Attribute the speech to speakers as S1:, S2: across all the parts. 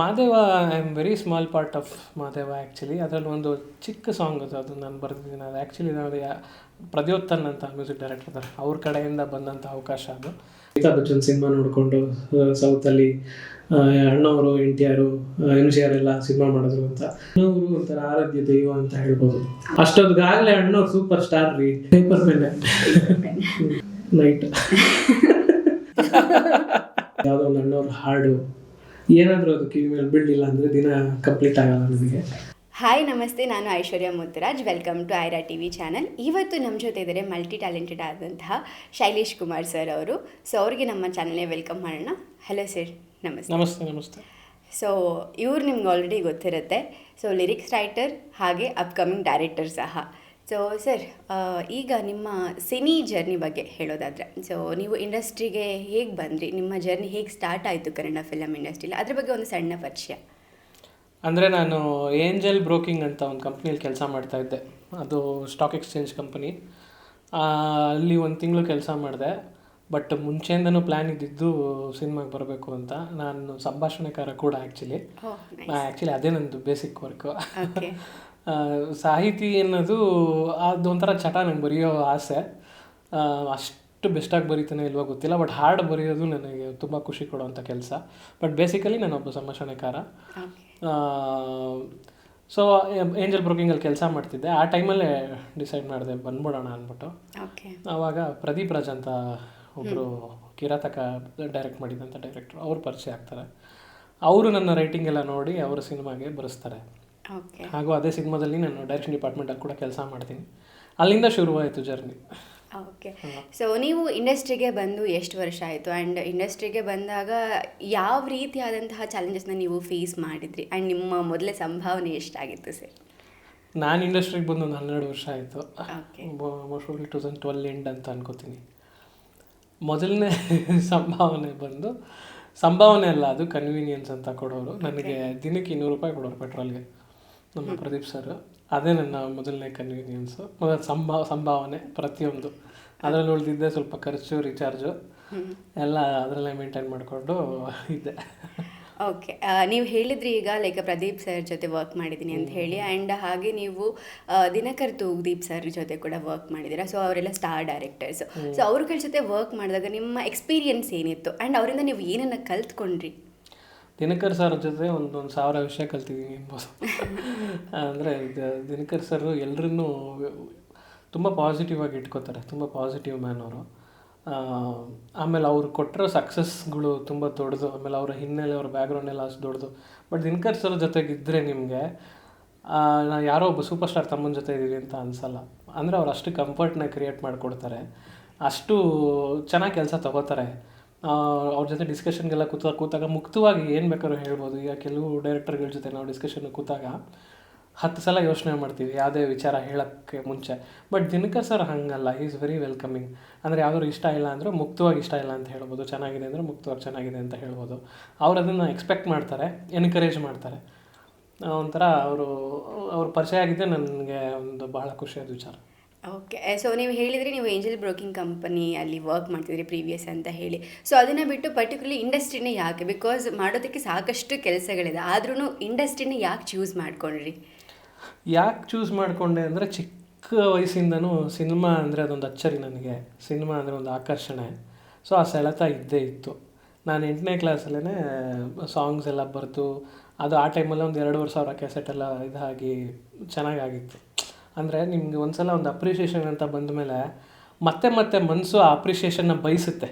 S1: Maadeva I am very small part of Maadeva actually ಅದರಲ್ಲಿ ಒಂದು ಚಿಕ್ಕ ಸಾಂಗ್ ಅದು ಅದು ನಾನು ಬರೆದಿದ್ದೀನಿ. ಅದು ಆ್ಯಕ್ಚುಲಿ ನಾನು ಯಾ ಪ್ರದ್ಯೋತ್ತನ್ ಅಂತ ಮ್ಯೂಸಿಕ್ ಡೈರೆಕ್ಟರ್ ಇದ್ದಾರೆ. ಅವ್ರ ಕಡೆಯಿಂದ ಬಂದಂಥ ಅವಕಾಶ ಅದು. ಅಮಿತಾಬ್ ಬಚ್ಚನ್ ಸಿನಿಮಾ ನೋಡಿಕೊಂಡು ಸೌತಲ್ಲಿ ಅಣ್ಣವರು N T R M G R ಎಲ್ಲ ಸಿನಿಮಾ ಮಾಡಿದ್ರು ಅಂತ. ಅಣ್ಣವರು ಒಂಥರ ಆರಾಧ್ಯ ದೈವ ಅಂತ ಹೇಳ್ಬೋದು. ಅಷ್ಟೊತ್ತಿಗಾಗಲೇ ಅಣ್ಣವ್ರು ಸೂಪರ್ ಸ್ಟಾರ್ ರೀ. ಪೇಪರ್ ಮೇಲೆ ನೈಟ್ ಯಾವುದೋ ಒಂದು ಅಣ್ಣವ್ರ ಹಾಡು. ಏನಾದರೂ ಅದು ಕಿವಿ ಮೇಲೆ ಬೀಳಲಿಲ್ಲ ಅಂದರೆ ದಿನ ಕಂಪ್ಲೀಟ್ ಆಗಲ್ಲ ನನಗೆ
S2: ಹಾಯ್ ನಮಸ್ತೆ ನಾನು Aishwarya Muttaraj. Welcome to Aira T V channel ಇವತ್ತು ನಮ್ಮ ಜೊತೆ ಇದ್ದಾರೆ ಮಲ್ಟಿ ಟ್ಯಾಲೆಂಟೆಡ್ ಆದಂತಹ ಶೈಲೇಶ್ ಕುಮಾರ್ ಸರ್ ಅವರು. ಸೊ ಅವ್ರಿಗೆ ನಮ್ಮ ಚಾನಲ್ನೇ ವೆಲ್ಕಮ್ ಮಾಡೋಣ. ಹಲೋ ಸರ್ ನಮಸ್ತೆ.
S1: ನಮಸ್ತೆ ನಮಸ್ತೆ.
S2: ಸೊ ಇವ್ರು ನಿಮ್ಗೆ ಆಲ್ರೆಡಿ ಗೊತ್ತಿರುತ್ತೆ. ಸೊ ಲಿರಿಕ್ಸ್ ರೈಟರ್ ಹಾಗೆ ಅಪ್ಕಮಿಂಗ್ ಡೈರೆಕ್ಟರ್ ಸಹ. ಸೊ ಸರ್ ಈಗ ನಿಮ್ಮ ಸಿನಿ ಜರ್ನಿ ಬಗ್ಗೆ ಹೇಳೋದಾದರೆ ಸೊ ನೀವು ಇಂಡಸ್ಟ್ರಿಗೆ ಹೇಗೆ ಬಂದ್ರಿ? ನಿಮ್ಮ ಜರ್ನಿ ಹೇಗೆ ಸ್ಟಾರ್ಟ್ ಆಯಿತು ಕನ್ನಡ ಫಿಲಮ್ ಇಂಡಸ್ಟ್ರಿಲಿ ಅದ್ರ ಬಗ್ಗೆ ಒಂದು ಸಣ್ಣ ಪರಿಚಯ.
S1: ಅಂದರೆ ನಾನು ಏಂಜಲ್ ಬ್ರೋಕಿಂಗ್ ಅಂತ ಒಂದು ಕಂಪ್ನಿಯಲ್ಲಿ ಕೆಲಸ ಮಾಡ್ತಾ ಇದ್ದೆ. ಅದು ಸ್ಟಾಕ್ ಎಕ್ಸ್ಚೇಂಜ್ ಕಂಪನಿ ಅಲ್ಲಿ ಒಂದು ತಿಂಗಳು ಕೆಲಸ ಮಾಡಿದೆ. ಬಟ್ ಮುಂಚೆಯಿಂದನೂ ಪ್ಲ್ಯಾನ್ ಇದ್ದಿದ್ದು ಸಿನಿಮಾಗೆ ಬರಬೇಕು ಅಂತ. ನಾನು ಸಂಭಾಷಣೆಕಾರ ಕೂಡ ಆ್ಯಕ್ಚುಲಿ
S2: ಓಹ್
S1: ಆ್ಯಕ್ಚುಲಿ ಅದೇ ನಂದು ಬೇಸಿಕ್ ವರ್ಕು ಸಾಹಿತಿ ಅನ್ನೋದು ಅದೊಂಥರ ಚಟ ನಂಗೆ ಬರೆಯೋ ಆಸೆ. ಅಷ್ಟು ಬೆಸ್ಟಾಗಿ ಬರೀತಾನೆ ಇಲ್ವೋ ಗೊತ್ತಿಲ್ಲ ಬಟ್ ಹಾಡು ಬರೆಯೋದು ನನಗೆ ತುಂಬ ಖುಷಿ ಕೊಡುವಂಥ ಕೆಲಸ. ಬಟ್ ಬೇಸಿಕಲಿ ನಾನೊಬ್ಬ ಸಂಭಾಷಣೆಕಾರ. ಸೊ ಏಂಜಲ್ ಬ್ರೋಕಿಂಗಲ್ಲಿ ಕೆಲಸ ಮಾಡ್ತಿದ್ದೆ. ಆ ಟೈಮಲ್ಲೇ ಡಿಸೈಡ್ ಮಾಡಿದೆ ಬಂದ್ಬಿಡೋಣ ಅಂದ್ಬಿಟ್ಟು. ಆವಾಗ ಪ್ರದೀಪ್ ರಾಜ್ ಅಂತ ಒಬ್ಬರು ಕಿರಾತಕ ಡೈರೆಕ್ಟ್ ಮಾಡಿದಂಥ ಡೈರೆಕ್ಟ್ರು ಅವ್ರು ಪರಿಚಯ ಆಗ್ತಾರೆ. ಅವರು ನನ್ನ ರೈಟಿಂಗ್ ಎಲ್ಲ ನೋಡಿ ಅವರ ಸಿನಿಮಾಗೆ ಬರೆಸ್ತಾರೆ. ಹಾಗೂ ಅದೇ ಸಿನಿಮಾದಲ್ಲಿ ನಾನು ಡೈರೆಕ್ಷನ್ ಡಿಪಾರ್ಟ್ಮೆಂಟಲ್ಲಿ ಕೂಡ ಕೆಲಸ ಮಾಡ್ತೀನಿ. ಅಲ್ಲಿಂದ ಶುರುವಾಯಿತು ಜರ್ನಿ
S2: ಓಕೆ ಸೊ ನೀವು ಇಂಡಸ್ಟ್ರಿಗೆ ಬಂದು ಎಷ್ಟು ವರ್ಷ ಆಯಿತು? ಆ್ಯಂಡ್ ಇಂಡಸ್ಟ್ರಿಗೆ ಬಂದಾಗ ಯಾವ ರೀತಿಯಾದಂತಹ ಚಾಲೆಂಜಸ್ನ ನೀವು ಫೇಸ್ ಮಾಡಿದ್ರಿ? ಆ್ಯಂಡ್ ನಿಮ್ಮ ಮೊದಲೇ ಸಂಭಾವನೆ ಎಷ್ಟಾಗಿತ್ತು ಸರ್?
S1: ನಾನು ಇಂಡಸ್ಟ್ರಿಗೆ ಬಂದು ಒಂದು ಹನ್ನೆರಡು ವರ್ಷ ಆಯಿತು.
S2: Okay
S1: most two thousand twelve end ಅಂತ ಅನ್ಕೋತೀನಿ. ಮೊದಲನೇ ಸಂಭಾವನೆ ಬಂದು ಸಂಭಾವನೆ ಅಲ್ಲ ಅದು ಕನ್ವೀನಿಯನ್ಸ್ ಅಂತ ಕೊಡೋರು. ನನಗೆ ದಿನಕ್ಕೆ ಇನ್ನೂರು ರೂಪಾಯಿ ಕೊಡೋರು ಪೆಟ್ರೋಲ್ಗೆ ನಮ್ಮ ಪ್ರದೀಪ್ ಸರ್. ಅದೇ ನನ್ನ ಮೊದಲನೇ ಕನ್ವೀನಿಯನ್ಸು ಮೊದಲ ಸಂಭಾವ ಸಂಭಾವನೆ ಪ್ರತಿಯೊಂದು. ಅದರಲ್ಲಿ ಉಳಿದಿದ್ದೆ ಸ್ವಲ್ಪ ಖರ್ಚು ರಿಚಾರ್ಜು ಎಲ್ಲ ಅದರಲ್ಲೇ ಮೇಂಟೈನ್ ಮಾಡಿಕೊಂಡು ಇದ್ದೆ.
S2: ಓಕೆ ನೀವು ಹೇಳಿದ್ರಿ ಈಗ ಲೈಕ್ ಪ್ರದೀಪ್ ಸರ್ ಜೊತೆ ವರ್ಕ್ ಮಾಡಿದ್ದೀನಿ ಅಂತ ಹೇಳಿ. ಆ್ಯಂಡ್ ಹಾಗೆ ನೀವು ದಿನಕರ್ ತೂಗ್ದೀಪ್ ಸರ್ ಜೊತೆ ಕೂಡ ವರ್ಕ್ ಮಾಡಿದ್ದೀರಾ ಸೊ ಅವರೆಲ್ಲ ಸ್ಟಾರ್ ಡೈರೆಕ್ಟರ್ಸ್ ಸೊ ಅವ್ರಗಳ ಜೊತೆ ವರ್ಕ್ ಮಾಡಿದಾಗ ನಿಮ್ಮ ಎಕ್ಸ್ಪೀರಿಯನ್ಸ್ ಏನಿತ್ತು? ಆ್ಯಂಡ್ ಅವರಿಂದ ನೀವು ಏನನ್ನು ಕಲ್ತ್ಕೊಂಡ್ರಿ?
S1: ದಿನಕರ್ ಸರ್ ಜೊತೆ ಒಂದು ಒಂದು ಸಾವಿರ ವಿಷಯ ಕಲ್ತಿದ್ದೀನಿ ಅನ್ಬೋದು ಅಂದರೆ ದಿನಕರ್ ಸರ್ ಎಲ್ಲರನ್ನೂ ತುಂಬ ಪಾಸಿಟಿವ್ ಆಗಿ ಇಟ್ಕೋತಾರೆ, ತುಂಬ ಪಾಸಿಟಿವ್ ಮ್ಯಾನ್ ಅವರು. ಆಮೇಲೆ ಅವರು ಕೊಟ್ಟಿರೋ ಸಕ್ಸಸ್ಗಳು ತುಂಬ ದೊಡ್ಡದು, ಆಮೇಲೆ ಅವರ ಹಿನ್ನೆಲೆ, ಅವ್ರ ಬ್ಯಾಕ್ಗ್ರೌಂಡ್ ಎಲ್ಲ ಅಷ್ಟು ದೊಡ್ಡದು. ಬಟ್ ದಿನಕರ್ ಸರ್ ಜೊತೆಗಿದ್ದರೆ ನಿಮಗೆ ನಾ ಯಾರೋ ಒಬ್ಬ ಸೂಪರ್ ಸ್ಟಾರ್ ತಮ್ಮನ ಜೊತೆ ಇದ್ದೀವಿ ಅಂತ ಅನಿಸಲ್ಲ. ಅಂದರೆ ಅವ್ರು ಅಷ್ಟು ಕಂಫರ್ಟ್ನ ಕ್ರಿಯೇಟ್ ಮಾಡಿಕೊಡ್ತಾರೆ. ಅಷ್ಟು ಚೆನ್ನಾಗಿ ಕೆಲಸ ತಗೋತಾರೆ. ಅವ್ರ ಜೊತೆ ಡಿಸ್ಕಷನ್ಗೆಲ್ಲ ಕೂತ, ಕೂತಾಗ ಮುಕ್ತವಾಗಿ ಏನು ಬೇಕಾದ್ರೂ ಹೇಳ್ಬೋದು. ಈಗ ಕೆಲವು ಡೈರೆಕ್ಟರ್ಗಳ ಜೊತೆ ನಾವು ಡಿಸ್ಕಷನ್ ಕೂತಾಗ ಹತ್ತು ಸಲ ಯೋಚನೆ ಮಾಡ್ತೀವಿ, ಯಾವುದೇ ವಿಚಾರ ಹೇಳೋಕ್ಕೆ ಮುಂಚೆ. ಬಟ್ ದಿನಕರ್ ಸರ್ ಹಾಗಲ್ಲ ಈಸ್ ವೆರಿ ವೆಲ್ಕಮಿಂಗ್ ಅಂದರೆ ಯಾವ್ದಾದ್ರು ಇಷ್ಟ ಇಲ್ಲ ಅಂದರೆ ಮುಕ್ತವಾಗಿ ಇಷ್ಟ ಇಲ್ಲ ಅಂತ ಹೇಳ್ಬೋದು. ಚೆನ್ನಾಗಿದೆ ಅಂದರೆ ಮುಕ್ತವಾಗಿ ಚೆನ್ನಾಗಿದೆ ಅಂತ ಹೇಳ್ಬೋದು. ಅವ್ರು ಅದನ್ನು ಎಕ್ಸ್ಪೆಕ್ಟ್ ಮಾಡ್ತಾರೆ ಎನ್ಕರೇಜ್ ಮಾಡ್ತಾರೆ. ಒಂಥರ ಅವರು, ಅವ್ರ ಪರಿಚಯ ಆಗಿದ್ದೆ ನನಗೆ ಒಂದು ಬಹಳ ಖುಷಿಯಾದ ವಿಚಾರ.
S2: ಓಕೆ ಸೊ ನೀವು ಹೇಳಿದರೆ ನೀವು ಏಂಜಲ್ ಬ್ರೋಕಿಂಗ್ ಕಂಪನಿ ಅಲ್ಲಿ ವರ್ಕ್ ಮಾಡ್ತಿದ್ರಿ ಪ್ರೀವಿಯಸ್ ಅಂತ ಹೇಳಿ. ಸೊ ಅದನ್ನು ಬಿಟ್ಟು ಪರ್ಟಿಕ್ಯುಲರ್ಲಿ ಇಂಡಸ್ಟ್ರಿನೇ ಯಾಕೆ? ಬಿಕಾಸ್ ಮಾಡೋದಕ್ಕೆ ಸಾಕಷ್ಟು ಕೆಲಸಗಳಿದೆ. ಆದ್ರೂ ಇಂಡಸ್ಟ್ರಿನೇ ಯಾಕೆ ಚೂಸ್ ಮಾಡ್ಕೊಂಡ್ರಿ?
S1: ಯಾಕೆ ಚೂಸ್ ಮಾಡಿಕೊಂಡೆ ಅಂದರೆ ಚಿಕ್ಕ ವಯಸ್ಸಿಂದನೂ ಸಿನಿಮಾ ಅಂದರೆ ಅದೊಂದು ಅಚ್ಚರಿ ನನಗೆ. ಸಿನಿಮಾ ಅಂದರೆ ಒಂದು ಆಕರ್ಷಣೆ. ಸೊ ಆ ಸೆಳೆತ ಇದ್ದೇ ಇತ್ತು. ನಾನು ಎಂಟನೇ ಕ್ಲಾಸಲ್ಲೇ ಸಾಂಗ್ಸ್ ಎಲ್ಲ ಬರೆದು, ಅದು ಆ ಟೈಮಲ್ಲಿ ಒಂದು ಎರಡೂವರೆ ಸಾವಿರ ಕ್ಯಾಸೆಟ್ ಎಲ್ಲ ಇದಾಗಿ ಚೆನ್ನಾಗಾಗಿತ್ತು. ಅಂದರೆ ನಿಮಗೆ ಒಂದ್ಸಲ ಒಂದು ಅಪ್ರಿಷಿಯೇಷನ್ ಅಂತ ಬಂದ ಮೇಲೆ ಮತ್ತೆ ಮತ್ತೆ ಮನಸ್ಸು ಆ ಅಪ್ರಿಷಿಯೇಷನ್ನ ಬಯಸುತ್ತೆ.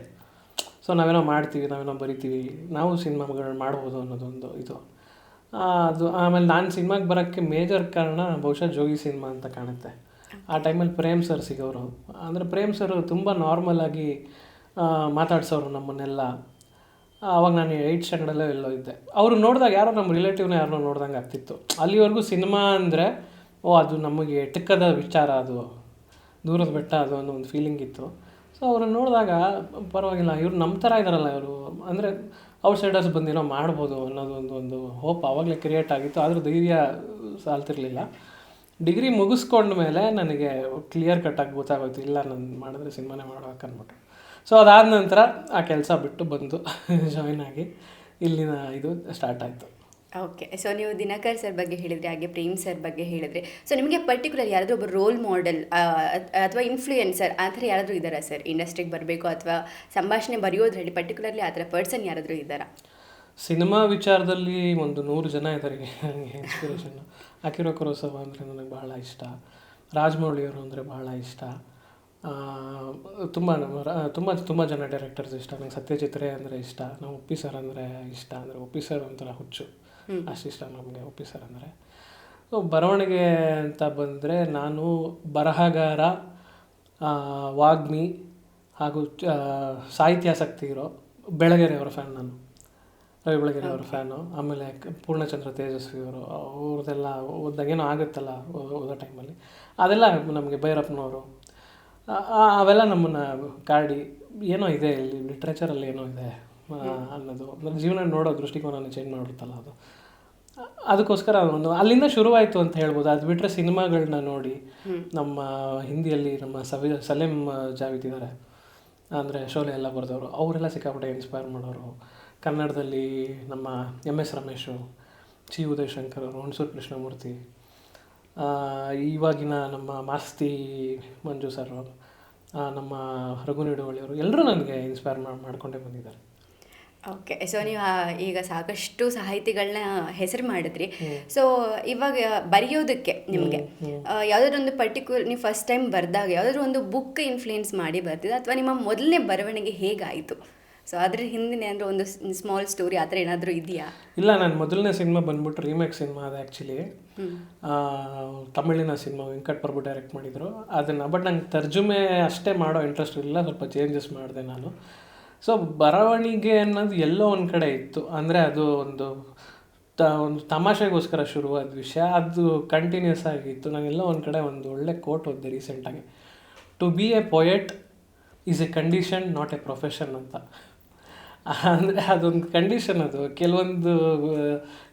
S1: ಸೊ ನಾವೇನೋ ಮಾಡ್ತೀವಿ, ನಾವೇನೋ ಬರಿತೀವಿ, ನಾವು ಸಿನಿಮಾಗಳು ಮಾಡ್ಬೋದು ಅನ್ನೋದೊಂದು ಇದು. ಅದು ಆಮೇಲೆ ನಾನು ಸಿನಿಮಾಗೆ ಬರೋಕ್ಕೆ ಮೇಜರ್ ಕಾರಣ ಬಹುಶಃ ಜೋಗಿ ಸಿನಿಮಾ ಅಂತ ಕಾಣುತ್ತೆ. ಆ ಟೈಮಲ್ಲಿ ಪ್ರೇಮ್ ಸರ್ ಸಿಗೋರು. ಅಂದರೆ ಪ್ರೇಮ್ ಸರ್ ತುಂಬ ನಾರ್ಮಲ್ ಆಗಿ ಮಾತಾಡ್ಸೋರು ನಮ್ಮನ್ನೆಲ್ಲ. ಆವಾಗ ನಾನು ಏಯ್ಟ್ ಸ್ಟ್ಯಾಂಡರ್ಡಲ್ಲೇ ಎಲ್ಲೋ ಇದ್ದೆ. ಅವರು ನೋಡಿದಾಗ ಯಾರೋ ನಮ್ಮ ರಿಲೇಟಿವ್ನ ಯಾರನ್ನೋ ನೋಡ್ದಂಗೆ ಆಗ್ತಿತ್ತು. ಅಲ್ಲಿವರೆಗೂ ಸಿನಿಮಾ ಅಂದರೆ ಓ, ಅದು ನಮಗೆ ಎಟಕದ ವಿಚಾರ ಅದು. ದೂರದ ಬೆಟ್ಟ ಅದು ಅನ್ನೋ ಒಂದು ಫೀಲಿಂಗ್ ಇತ್ತು. ಸೊ ಅವ್ರನ್ನ ನೋಡಿದಾಗ, ಪರವಾಗಿಲ್ಲ, ಇವರು ನಮ್ಮ ಥರ ಇದ್ದಾರಲ್ಲ ಇವರು. ಅಂದರೆ ಔಟ್ಸೈಡರ್ಸ್ ಬಂದೇನೋ ಮಾಡ್ಬೋದು ಅನ್ನೋದು ಒಂದು ಒಂದು ಹೋಪ್ ಆವಾಗಲೇ ಕ್ರಿಯೇಟ್ ಆಗಿತ್ತು. ಆದರೂ ಧೈರ್ಯ ಸಾಲ್ತಿರಲಿಲ್ಲ. ಡಿಗ್ರಿ ಮುಗಿಸ್ಕೊಂಡ ಮೇಲೆ ನನಗೆ ಕ್ಲಿಯರ್ ಕಟ್ಟಾಗಿ ಗೊತ್ತಾಗೋಯ್ತು. ಇಲ್ಲ, ನಾನು ಮಾಡಿದ್ರೆ ಸಿನಿಮಾನೇ ಅಂದ್ಬಿಟ್ಟು ಸೊ ಅದಾದ ನಂತರ ಆ ಕೆಲಸ ಬಿಟ್ಟು ಬಂದು ಜಾಯ್ನ್ ಆಗಿ ಇಲ್ಲಿನ ಇದು ಸ್ಟಾರ್ಟ್ ಆಯಿತು.
S2: ಓಕೆ ಸೊ ನೀವು ದಿನಕರ್ ಸರ್ ಬಗ್ಗೆ ಹೇಳಿದರೆ, ಹಾಗೆ ಪ್ರೇಮ್ ಸರ್ ಬಗ್ಗೆ ಹೇಳಿದರೆ. ಸೊ ನಿಮಗೆ ಪರ್ಟಿಕ್ಯುಲರ್ ಯಾರಾದರೂ ಒಬ್ಬ ರೋಲ್ ಮಾಡೆಲ್ ಅಥವಾ ಇನ್ಫ್ಲೂಯೆನ್ಸರ್ ಆ ಥರ ಯಾರಾದರೂ ಇದ್ದಾರಾ ಸರ್ ಇಂಡಸ್ಟ್ರಿಗೆ ಬರಬೇಕು ಅಥವಾ ಸಂಭಾಷಣೆ ಬರೆಯೋದ್ರಲ್ಲಿ ಪರ್ಟಿಕ್ಯುಲರ್ಲಿ ಆ ಥರ ಪರ್ಸನ್ ಯಾರಾದರೂ ಇದ್ದಾರಾ?
S1: ಸಿನಿಮಾ ವಿಚಾರದಲ್ಲಿ ಒಂದು ನೂರು ಜನ ಇದ್ದಾರೆ ನನಗೆ ಇನ್ಸ್ಪಿರೇಷನ್ ಅಕಿರೋ ಕುರೋಸವ ಅಂದರೆ ನನಗೆ ಬಹಳ ಇಷ್ಟ. ರಾಜಮೌಳಿಯವರು ಅಂದರೆ ಬಹಳ ಇಷ್ಟ. ತುಂಬ ತುಂಬ ತುಂಬ ಜನ ಡೈರೆಕ್ಟರ್ಸ್ ಇಷ್ಟ. ನಂಗೆ ಸತ್ಯಚಿತ್ರೆ ಅಂದರೆ ಇಷ್ಟ ನಾವು ಒಪ್ಪಿ ಸರ್ ಅಂದರೆ ಇಷ್ಟ, ಅಂದರೆ ಒಪ್ಪಿ ಸರ್ ಒಂಥರ ಹುಚ್ಚು. ಅಷ್ಟಿಷ್ಟ ನಮಗೆ ಉಪ್ಪಿ ಸರ್ ಅಂದರೆ. ಸೊ ಬರವಣಿಗೆ ಅಂತ ಬಂದರೆ ನಾನು ಬರಹಗಾರ ವಾಗ್ಮಿ ಹಾಗೂ ಚ ಸಾಹಿತ್ಯಾಸಕ್ತಿ ಇರೋ ಬೆಳಗೆರೆಯವರ ಫ್ಯಾನ್ ನಾನು. ರವಿ ಬೆಳಗೆರೆಯವರ ಫ್ಯಾನು. ಆಮೇಲೆ ಪೂರ್ಣಚಂದ್ರ ತೇಜಸ್ವಿ ಅವರು ಅವ್ರದ್ದೆಲ್ಲ ಓದಿದಾಗ ಏನೋ ಆಗುತ್ತಲ್ಲ ಓದೋ ಟೈಮಲ್ಲಿ. ಅದೆಲ್ಲ ನಮಗೆ ಭೈರಪ್ಪನವರು. ಅವೆಲ್ಲ ನಮ್ಮನ್ನು ಕಾಡಿ ಏನೋ ಇದೆ ಇಲ್ಲಿ ಲಿಟ್ರೇಚರಲ್ಲಿ ಏನೋ ಇದೆ. ಅನ್ನೋದು ನಮ್ಮ ಜೀವನ ನೋಡೋ ದೃಷ್ಟಿಕೋನ ಚೇಂಜ್ ಮಾಡಿಬಿಡುತ್ತಲ್ಲ ಅದು. ಅದಕ್ಕೋಸ್ಕರ ಒಂದು ಅಲ್ಲಿಂದ ಶುರುವಾಯಿತು ಅಂತ ಹೇಳ್ಬೋದು. ಅದು ಬಿಟ್ಟರೆ ಸಿನಿಮಾಗಳನ್ನ ನೋಡಿ ನಮ್ಮ ಹಿಂದಿಯಲ್ಲಿ ನಮ್ಮ ಸವಿ ಸಲೇಮ್ ಜಾವಿದ್ ಇದ್ದಾರೆ ಅಂದರೆ ಶೋಲೆ ಎಲ್ಲ ಬರೆದವರು ಅವರೆಲ್ಲ ಸಿಕ್ಕಾಪಟ್ಟೆ ಇನ್ಸ್ಪೈರ್ ಮಾಡೋರು. ಕನ್ನಡದಲ್ಲಿ ನಮ್ಮ ಎಂ ಎಸ್ ರಮೇಶು ಚಿ ಉದಯಶಂಕರ್ ಅವರು ಹುಣಸೂರು ಕೃಷ್ಣಮೂರ್ತಿ ಇವಾಗಿನ ನಮ್ಮ ಮಾಸ್ತಿ ಮಂಜು ಸರ್ ನಮ್ಮ ರಘು ನಿಡುವಳಿಯವರು ಎಲ್ಲರೂ ನನಗೆ ಇನ್ಸ್ಪೈರ್ ಮಾಡ್ಕೊಂಡೇ ಬಂದಿದ್ದಾರೆ.
S2: ಓಕೆ ಸೊ ನೀವು ಈಗ ಸಾಕಷ್ಟು ಸಾಹಿತಿಗಳನ್ನ ಹೆಸರು ಮಾಡಿದ್ರಿ. ಸೊ ಇವಾಗ ಬರೆಯೋದಕ್ಕೆ ನಿಮಗೆ ಯಾವುದಾದ್ರು ಒಂದು ಪರ್ಟಿಕ್ಯುಲರ್ ನೀವು ಫಸ್ಟ್ ಟೈಮ್ ಬರೆದಾಗ ಯಾವುದಾದ್ರು ಒಂದು ಬುಕ್ ಇನ್ಫ್ಲೂಯೆನ್ಸ್ ಮಾಡಿ ಬರ್ತಿದ್ದ ಅಥವಾ ನಿಮ್ಮ ಮೊದಲನೇ ಬರವಣಿಗೆ ಹೇಗಾಯಿತು? ಸೊ ಅದ್ರ ಹಿಂದಿನ ಅಂದರೆ ಒಂದು ಸ್ಮಾಲ್ ಸ್ಟೋರಿ ಆ ಥರ ಏನಾದರೂ ಇದೆಯಾ?
S1: ಇಲ್ಲ ನಾನು ಮೊದಲನೇ ಸಿನಿಮಾ ಬಂದ್ಬಿಟ್ಟು ರೀಮೇಕ್ ಸಿನಿಮಾ ಅದು ಆ್ಯಕ್ಚುಲಿ ತಮಿಳಿನ ಸಿನಿಮಾ ವೆಂಕಟ್ ಪ್ರಭು ಡೈರೆಕ್ಟ್ ಮಾಡಿದರು. ಅದನ್ನು ಬಟ್ ನಂಗೆ ತರ್ಜುಮೆ ಅಷ್ಟೇ ಮಾಡೋ ಇಂಟ್ರೆಸ್ಟ್ ಇಲ್ಲ ಸ್ವಲ್ಪ ಚೇಂಜಸ್ ಮಾಡಿದೆ ನಾನು. ಸೊ ಬರವಣಿಗೆ ಅನ್ನೋದು ಎಲ್ಲೋ ಒಂದು ಕಡೆ ಇತ್ತು. ಅಂದರೆ ಅದು ಒಂದು ತ ಒಂದು ತಮಾಷೆಗೋಸ್ಕರ ಶುರುವಾದ ವಿಷಯ. ಅದು ಕಂಟಿನ್ಯೂಸ್ ಆಗಿತ್ತು. ನಾನೆಲ್ಲೋ ಒಂದು ಕಡೆ ಒಂದು ಒಳ್ಳೆ ಕೋಟ್ ಓದಿದೆ ರೀಸೆಂಟಾಗಿ to be a poet is a condition not a profession ಅಂತ. ಅಂದರೆ ಅದೊಂದು ಕಂಡೀಷನ್ ಅದು. ಕೆಲವೊಂದು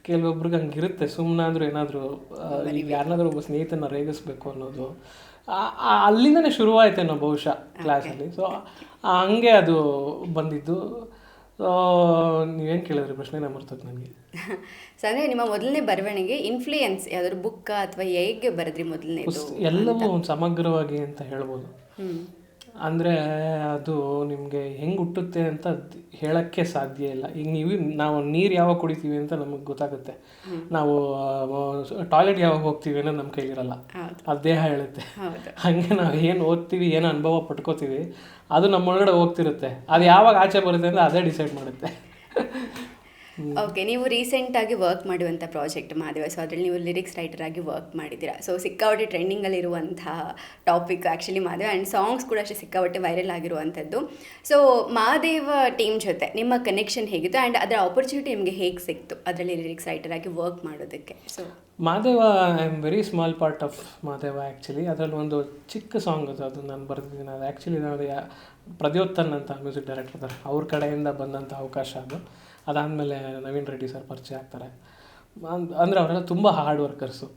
S1: ಕೆಲವೊಬ್ರಿಗೆ ಹಂಗಿರುತ್ತೆ ಸುಮ್ಮನಾದರೂ ಏನಾದರೂ ಈಗ ಯಾರನ್ನಾದರೂ ಒಬ್ಬ ಸ್ನೇಹಿತನ ರೇಗಿಸ್ಬೇಕು ಅನ್ನೋದು. ಅಲ್ಲಿಂದನೇ ಶುರುವಾಯಿತೇನೋ ಬಹುಶಃ ಕ್ಲಾಸಲ್ಲಿ ಸೊ ಹಂಗೆ ಅದು ಬಂದಿದ್ದು. ಸೊ ನೀವೇನು ಕೇಳಿದ್ರಿ ಪ್ರಶ್ನೆ? ಮರ್ತೋದು ನನಗೆ.
S2: ಸೊ ಅಂದರೆ ನಿಮ್ಮ ಮೊದಲನೇ ಬರವಣಿಗೆ ಇನ್ಫ್ಲೂಯೆನ್ಸ್ ಯಾವ್ದಾದ್ರು ಬುಕ್ ಅಥವಾ ಹೇಗೆ ಬರೆದ್ರಿ ಮೊದಲನೇ
S1: ಎಲ್ಲವೂ ಒಂದು ಸಮಗ್ರವಾಗಿ ಅಂತ ಹೇಳ್ಬೋದು. ಅಂದರೆ ಅದು ನಿಮಗೆ ಹೆಂಗೆ ಹುಟ್ಟುತ್ತೆ ಅಂತ ಹೇಳೋಕ್ಕೆ ಸಾಧ್ಯ ಇಲ್ಲ. ಈಗ ನೀವು ನಾವು ನೀರು ಯಾವಾಗ ಕುಡಿತೀವಿ ಅಂತ ನಮಗೆ ಗೊತ್ತಾಗುತ್ತೆ. ನಾವು ಟಾಯ್ಲೆಟ್ ಯಾವಾಗ ಹೋಗ್ತೀವಿ ಅನ್ನೋದು ನಮ್ಮ ಕೈಲಿರಲ್ಲ. ಅದು ದೇಹ ಹೇಳುತ್ತೆ. ಹಾಗೆ ನಾವು ಏನು ಓದ್ತೀವಿ ಏನು ಅನುಭವ ಪಟ್ಕೋತೀವಿ ಅದು ನಮ್ಮೊಳಗಡೆ ಹೋಗ್ತಿರುತ್ತೆ. ಅದು ಯಾವಾಗ ಆಚೆ ಬರುತ್ತೆ ಅಂದರೆ ಅದೇ ಡಿಸೈಡ್ ಮಾಡುತ್ತೆ.
S2: ಓಕೆ ನೀವು ರೀಸೆಂಟಾಗಿ ವರ್ಕ್ ಮಾಡುವಂಥ ಪ್ರಾಜೆಕ್ಟ್ ಮಾದೇವ ಸೊ ಅದರಲ್ಲಿ ನೀವು ಲಿರಿಕ್ಸ್ ರೈಟರ್ ಆಗಿ ವರ್ಕ್ ಮಾಡಿದ್ದೀರಾ? ಸೊ ಸಿಕ್ಕಾಪಟ್ಟೆ ಟ್ರೆಂಡಿಂಗಲ್ಲಿರುವಂತಹ topic actually Madeva and songs ಕೂಡ ಅಷ್ಟೇ ಸಿಕ್ಕಾಪಟ್ಟೆ ವೈರಲ್ ಆಗಿರುವಂಥದ್ದು. ಸೊ ಮಾದೇವ ಟೀಮ್ ಜೊತೆ ನಿಮ್ಮ ಕನೆಕ್ಷನ್ ಹೇಗಿತ್ತು? ಆ್ಯಂಡ್ ಅದರ ಆಪರ್ಚುನಿಟಿ ನಿಮಗೆ ಹೇಗೆ ಸಿಕ್ತು? ಅದರಲ್ಲಿ ಲಿರಿಕ್ಸ್ ರೈಟರ್ ಆಗಿ ವರ್ಕ್ ಮಾಡೋದಕ್ಕೆ. So
S1: Madeva I am very small part of Madeva actually ಅದರಲ್ಲಿ ಒಂದು ಚಿಕ್ಕ ಸಾಂಗ್ ಅದು ಅದು ನಾನು ಬರೆದಿದ್ದೀನಿ. ಅದು ಆ್ಯಕ್ಚುಲಿ ನಾನು ಪ್ರದ್ಯೋತ್ತನ್ ಅಂತ ಮ್ಯೂಸಿಕ್ ಡೈರೆಕ್ಟರ್ ಅವ್ರ ಕಡೆಯಿಂದ ಬಂದಂಥ ಅವಕಾಶ ಅದು. ಅದಾದಮೇಲೆ ನವೀನ್ ರೆಡ್ಡಿ ಸರ್ ಪರಿಚಯ ಆಗ್ತಾರೆ. ಅಂದರೆ ಅವರೆಲ್ಲ ತುಂಬ ಹಾರ್ಡ್ ವರ್ಕರ್ಸು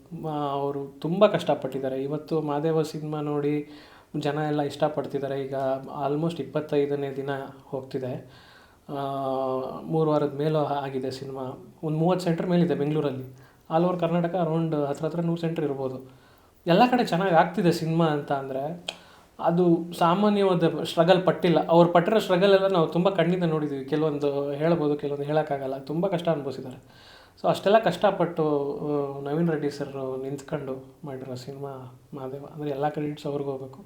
S1: ಅವರು ತುಂಬ ಕಷ್ಟಪಟ್ಟಿದ್ದಾರೆ. ಇವತ್ತು ಮಾದೇವ ಸಿನಿಮಾ ನೋಡಿ ಜನ ಎಲ್ಲ ಇಷ್ಟಪಡ್ತಿದ್ದಾರೆ. ಈಗ ಆಲ್ಮೋಸ್ಟ್ ಇಪ್ಪತ್ತೈದನೇ ದಿನ ಹೋಗ್ತಿದೆ. ಮೂರು ವಾರದ ಮೇಲೂ ಆಗಿದೆ ಸಿನಿಮಾ. ಒಂದು ಮೂವತ್ತು ಸೆಂಟ್ರ್ ಮೇಲಿದೆ ಬೆಂಗಳೂರಲ್ಲಿ. ಆಲ್ ಓವರ್ ಕರ್ನಾಟಕ ಅರೌಂಡ್ ಹತ್ರ ಹತ್ರ ನೂರು ಸೆಂಟ್ರ್ ಇರ್ಬೋದು. ಎಲ್ಲ ಕಡೆ ಚೆನ್ನಾಗಿ ಆಗ್ತಿದೆ ಸಿನಿಮಾ ಅಂತ ಅಂದರೆ ಅದು ಸಾಮಾನ್ಯವಾದ ಸ್ಟ್ರಗಲ್ ಪಟ್ಟಿಲ್ಲ. ಅವ್ರು ಪಟ್ಟಿರೋ ಸ್ಟ್ರಗಲ್ ಎಲ್ಲ ನಾವು ತುಂಬ ಕಣ್ಣಿಂದ ನೋಡಿದ್ದೀವಿ ಕೆಲವೊಂದು ಹೇಳ್ಬೋದು, ಕೆಲವೊಂದು ಹೇಳೋಕ್ಕಾಗಲ್ಲ. ತುಂಬ ಕಷ್ಟ ಅನುಭವಿಸಿದ್ದಾರೆ. ಸೊ ಅಷ್ಟೆಲ್ಲ ಕಷ್ಟಪಟ್ಟು ನವೀನ್ ರೆಡ್ಡಿ ಸರ್ ನಿಂತ್ಕೊಂಡು ಮಾಡಿರೋ ಸಿನಿಮಾ ಮಾದೇವ ಅಂದರೆ ಎಲ್ಲ ಕ್ರೆಡಿಟ್ಸ್ ಅವ್ರಿಗೆ ಹೋಗಬೇಕು.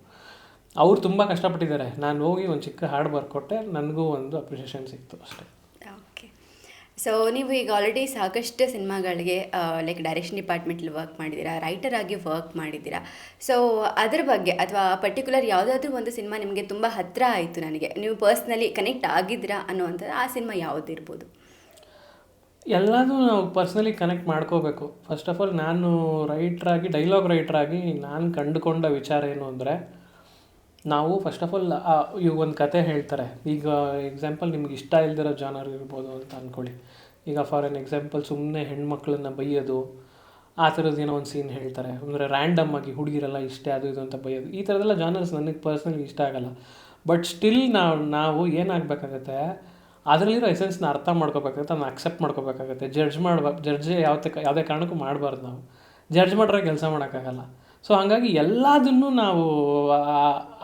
S1: ಅವ್ರು ತುಂಬ ಕಷ್ಟಪಟ್ಟಿದ್ದಾರೆ. ನಾನು ಹೋಗಿ ಒಂದು ಚಿಕ್ಕ ಹಾಡು ಬರ್ಕೊಟ್ಟೆ ನನಗೂ ಒಂದು ಅಪ್ರಿಷಿಯೇಷನ್ ಸಿಕ್ತು ಅಷ್ಟೇ.
S2: ಸೊ ನೀವು ಈಗ ಆಲ್ರೆಡಿ ಸಾಕಷ್ಟು ಸಿನಿಮಾಗಳಿಗೆ ಲೈಕ್ ಡೈರೆಕ್ಷನ್ ಡಿಪಾರ್ಟ್ಮೆಂಟಲ್ಲಿ ವರ್ಕ್ ಮಾಡಿದ್ದೀರಾ ರೈಟರ್ ಆಗಿ ವರ್ಕ್ ಮಾಡಿದ್ದೀರಾ? ಸೊ ಅದ್ರ ಬಗ್ಗೆ ಅಥವಾ ಪರ್ಟಿಕ್ಯುಲರ್ ಯಾವುದಾದ್ರೂ ಒಂದು ಸಿನಿಮಾ ನಿಮಗೆ ತುಂಬ ಹತ್ತಿರ ಆಯಿತು ನನಗೆ, ನೀವು ಪರ್ಸ್ನಲಿ ಕನೆಕ್ಟ್ ಆಗಿದ್ದೀರಾ ಅನ್ನೋವಂಥದ್ದು ಆ ಸಿನಿಮಾ ಯಾವುದಿರ್ಬೋದು
S1: ಎಲ್ಲದೂ ನಾವು ಪರ್ಸ್ನಲಿ ಕನೆಕ್ಟ್ ಮಾಡ್ಕೋಬೇಕು. ಫಸ್ಟ್ ಆಫ್ ಆಲ್ ನಾನು ರೈಟ್ರಾಗಿ ಡೈಲಾಗ್ ರೈಟ್ರಾಗಿ ನಾನು ಕಂಡುಕೊಂಡ ವಿಚಾರ ಏನು ಅಂದರೆ ನಾವು ಫಸ್ಟ್ ಆಫ್ ಆಲ್ ಈಗ ಒಂದು ಕತೆ ಹೇಳ್ತಾರೆ. ಈಗ ಎಕ್ಸಾಂಪಲ್ ನಿಮ್ಗೆ ಇಷ್ಟ ಇಲ್ದಿರೋ ಜಾನರ್ ಇರ್ಬೋದು ಅಂತ ಅಂದ್ಕೊಳ್ಳಿ ಈಗ ಫಾರ್ ಎನ್ ಎಕ್ಸಾಂಪಲ್ ಸುಮ್ಮನೆ ಹೆಣ್ಮಕ್ಳನ್ನ ಬೈಯೋದು, ಆ ಥರದ್ದು ಏನೋ ಒಂದು ಸೀನ್ ಹೇಳ್ತಾರೆ. ಅಂದರೆ ರ್ಯಾಂಡಮ್ ಆಗಿ ಹುಡುಗಿರೆಲ್ಲ ಇಷ್ಟೇ, ಅದು ಇದು ಅಂತ ಬೈಯೋದು. ಈ ಥರದ್ದೆಲ್ಲ ಜಾನರ್ಸ್ ನನಗೆ ಪರ್ಸ್ನಲಿ ಇಷ್ಟ ಆಗಲ್ಲ. ಬಟ್ ಸ್ಟಿಲ್ ನಾವು ನಾವು ಏನಾಗಬೇಕಾಗತ್ತೆ, ಅದರಲ್ಲಿರೋ ಎಸೆನ್ಸ್ನ ಅರ್ಥ ಮಾಡ್ಕೋಬೇಕಾಗತ್ತೆ ಅದನ್ನ ಅಕ್ಸೆಪ್ಟ್ ಮಾಡ್ಕೋಬೇಕಾಗತ್ತೆ. ಜಡ್ಜ್ ಮಾಡ್ಬೇಕು ಜಡ್ಜ್ ಯಾವುದೇ ಯಾವುದೇ ಕಾರಣಕ್ಕೂ ಮಾಡಬಾರ್ದು ನಾವು. ಜಡ್ಜ್ ಮಾಡಿರೋ ಕೆಲಸ ಮಾಡೋಕ್ಕಾಗಲ್ಲ. ಸೊ ಹಾಗಾಗಿ ಎಲ್ಲದನ್ನೂ ನಾವು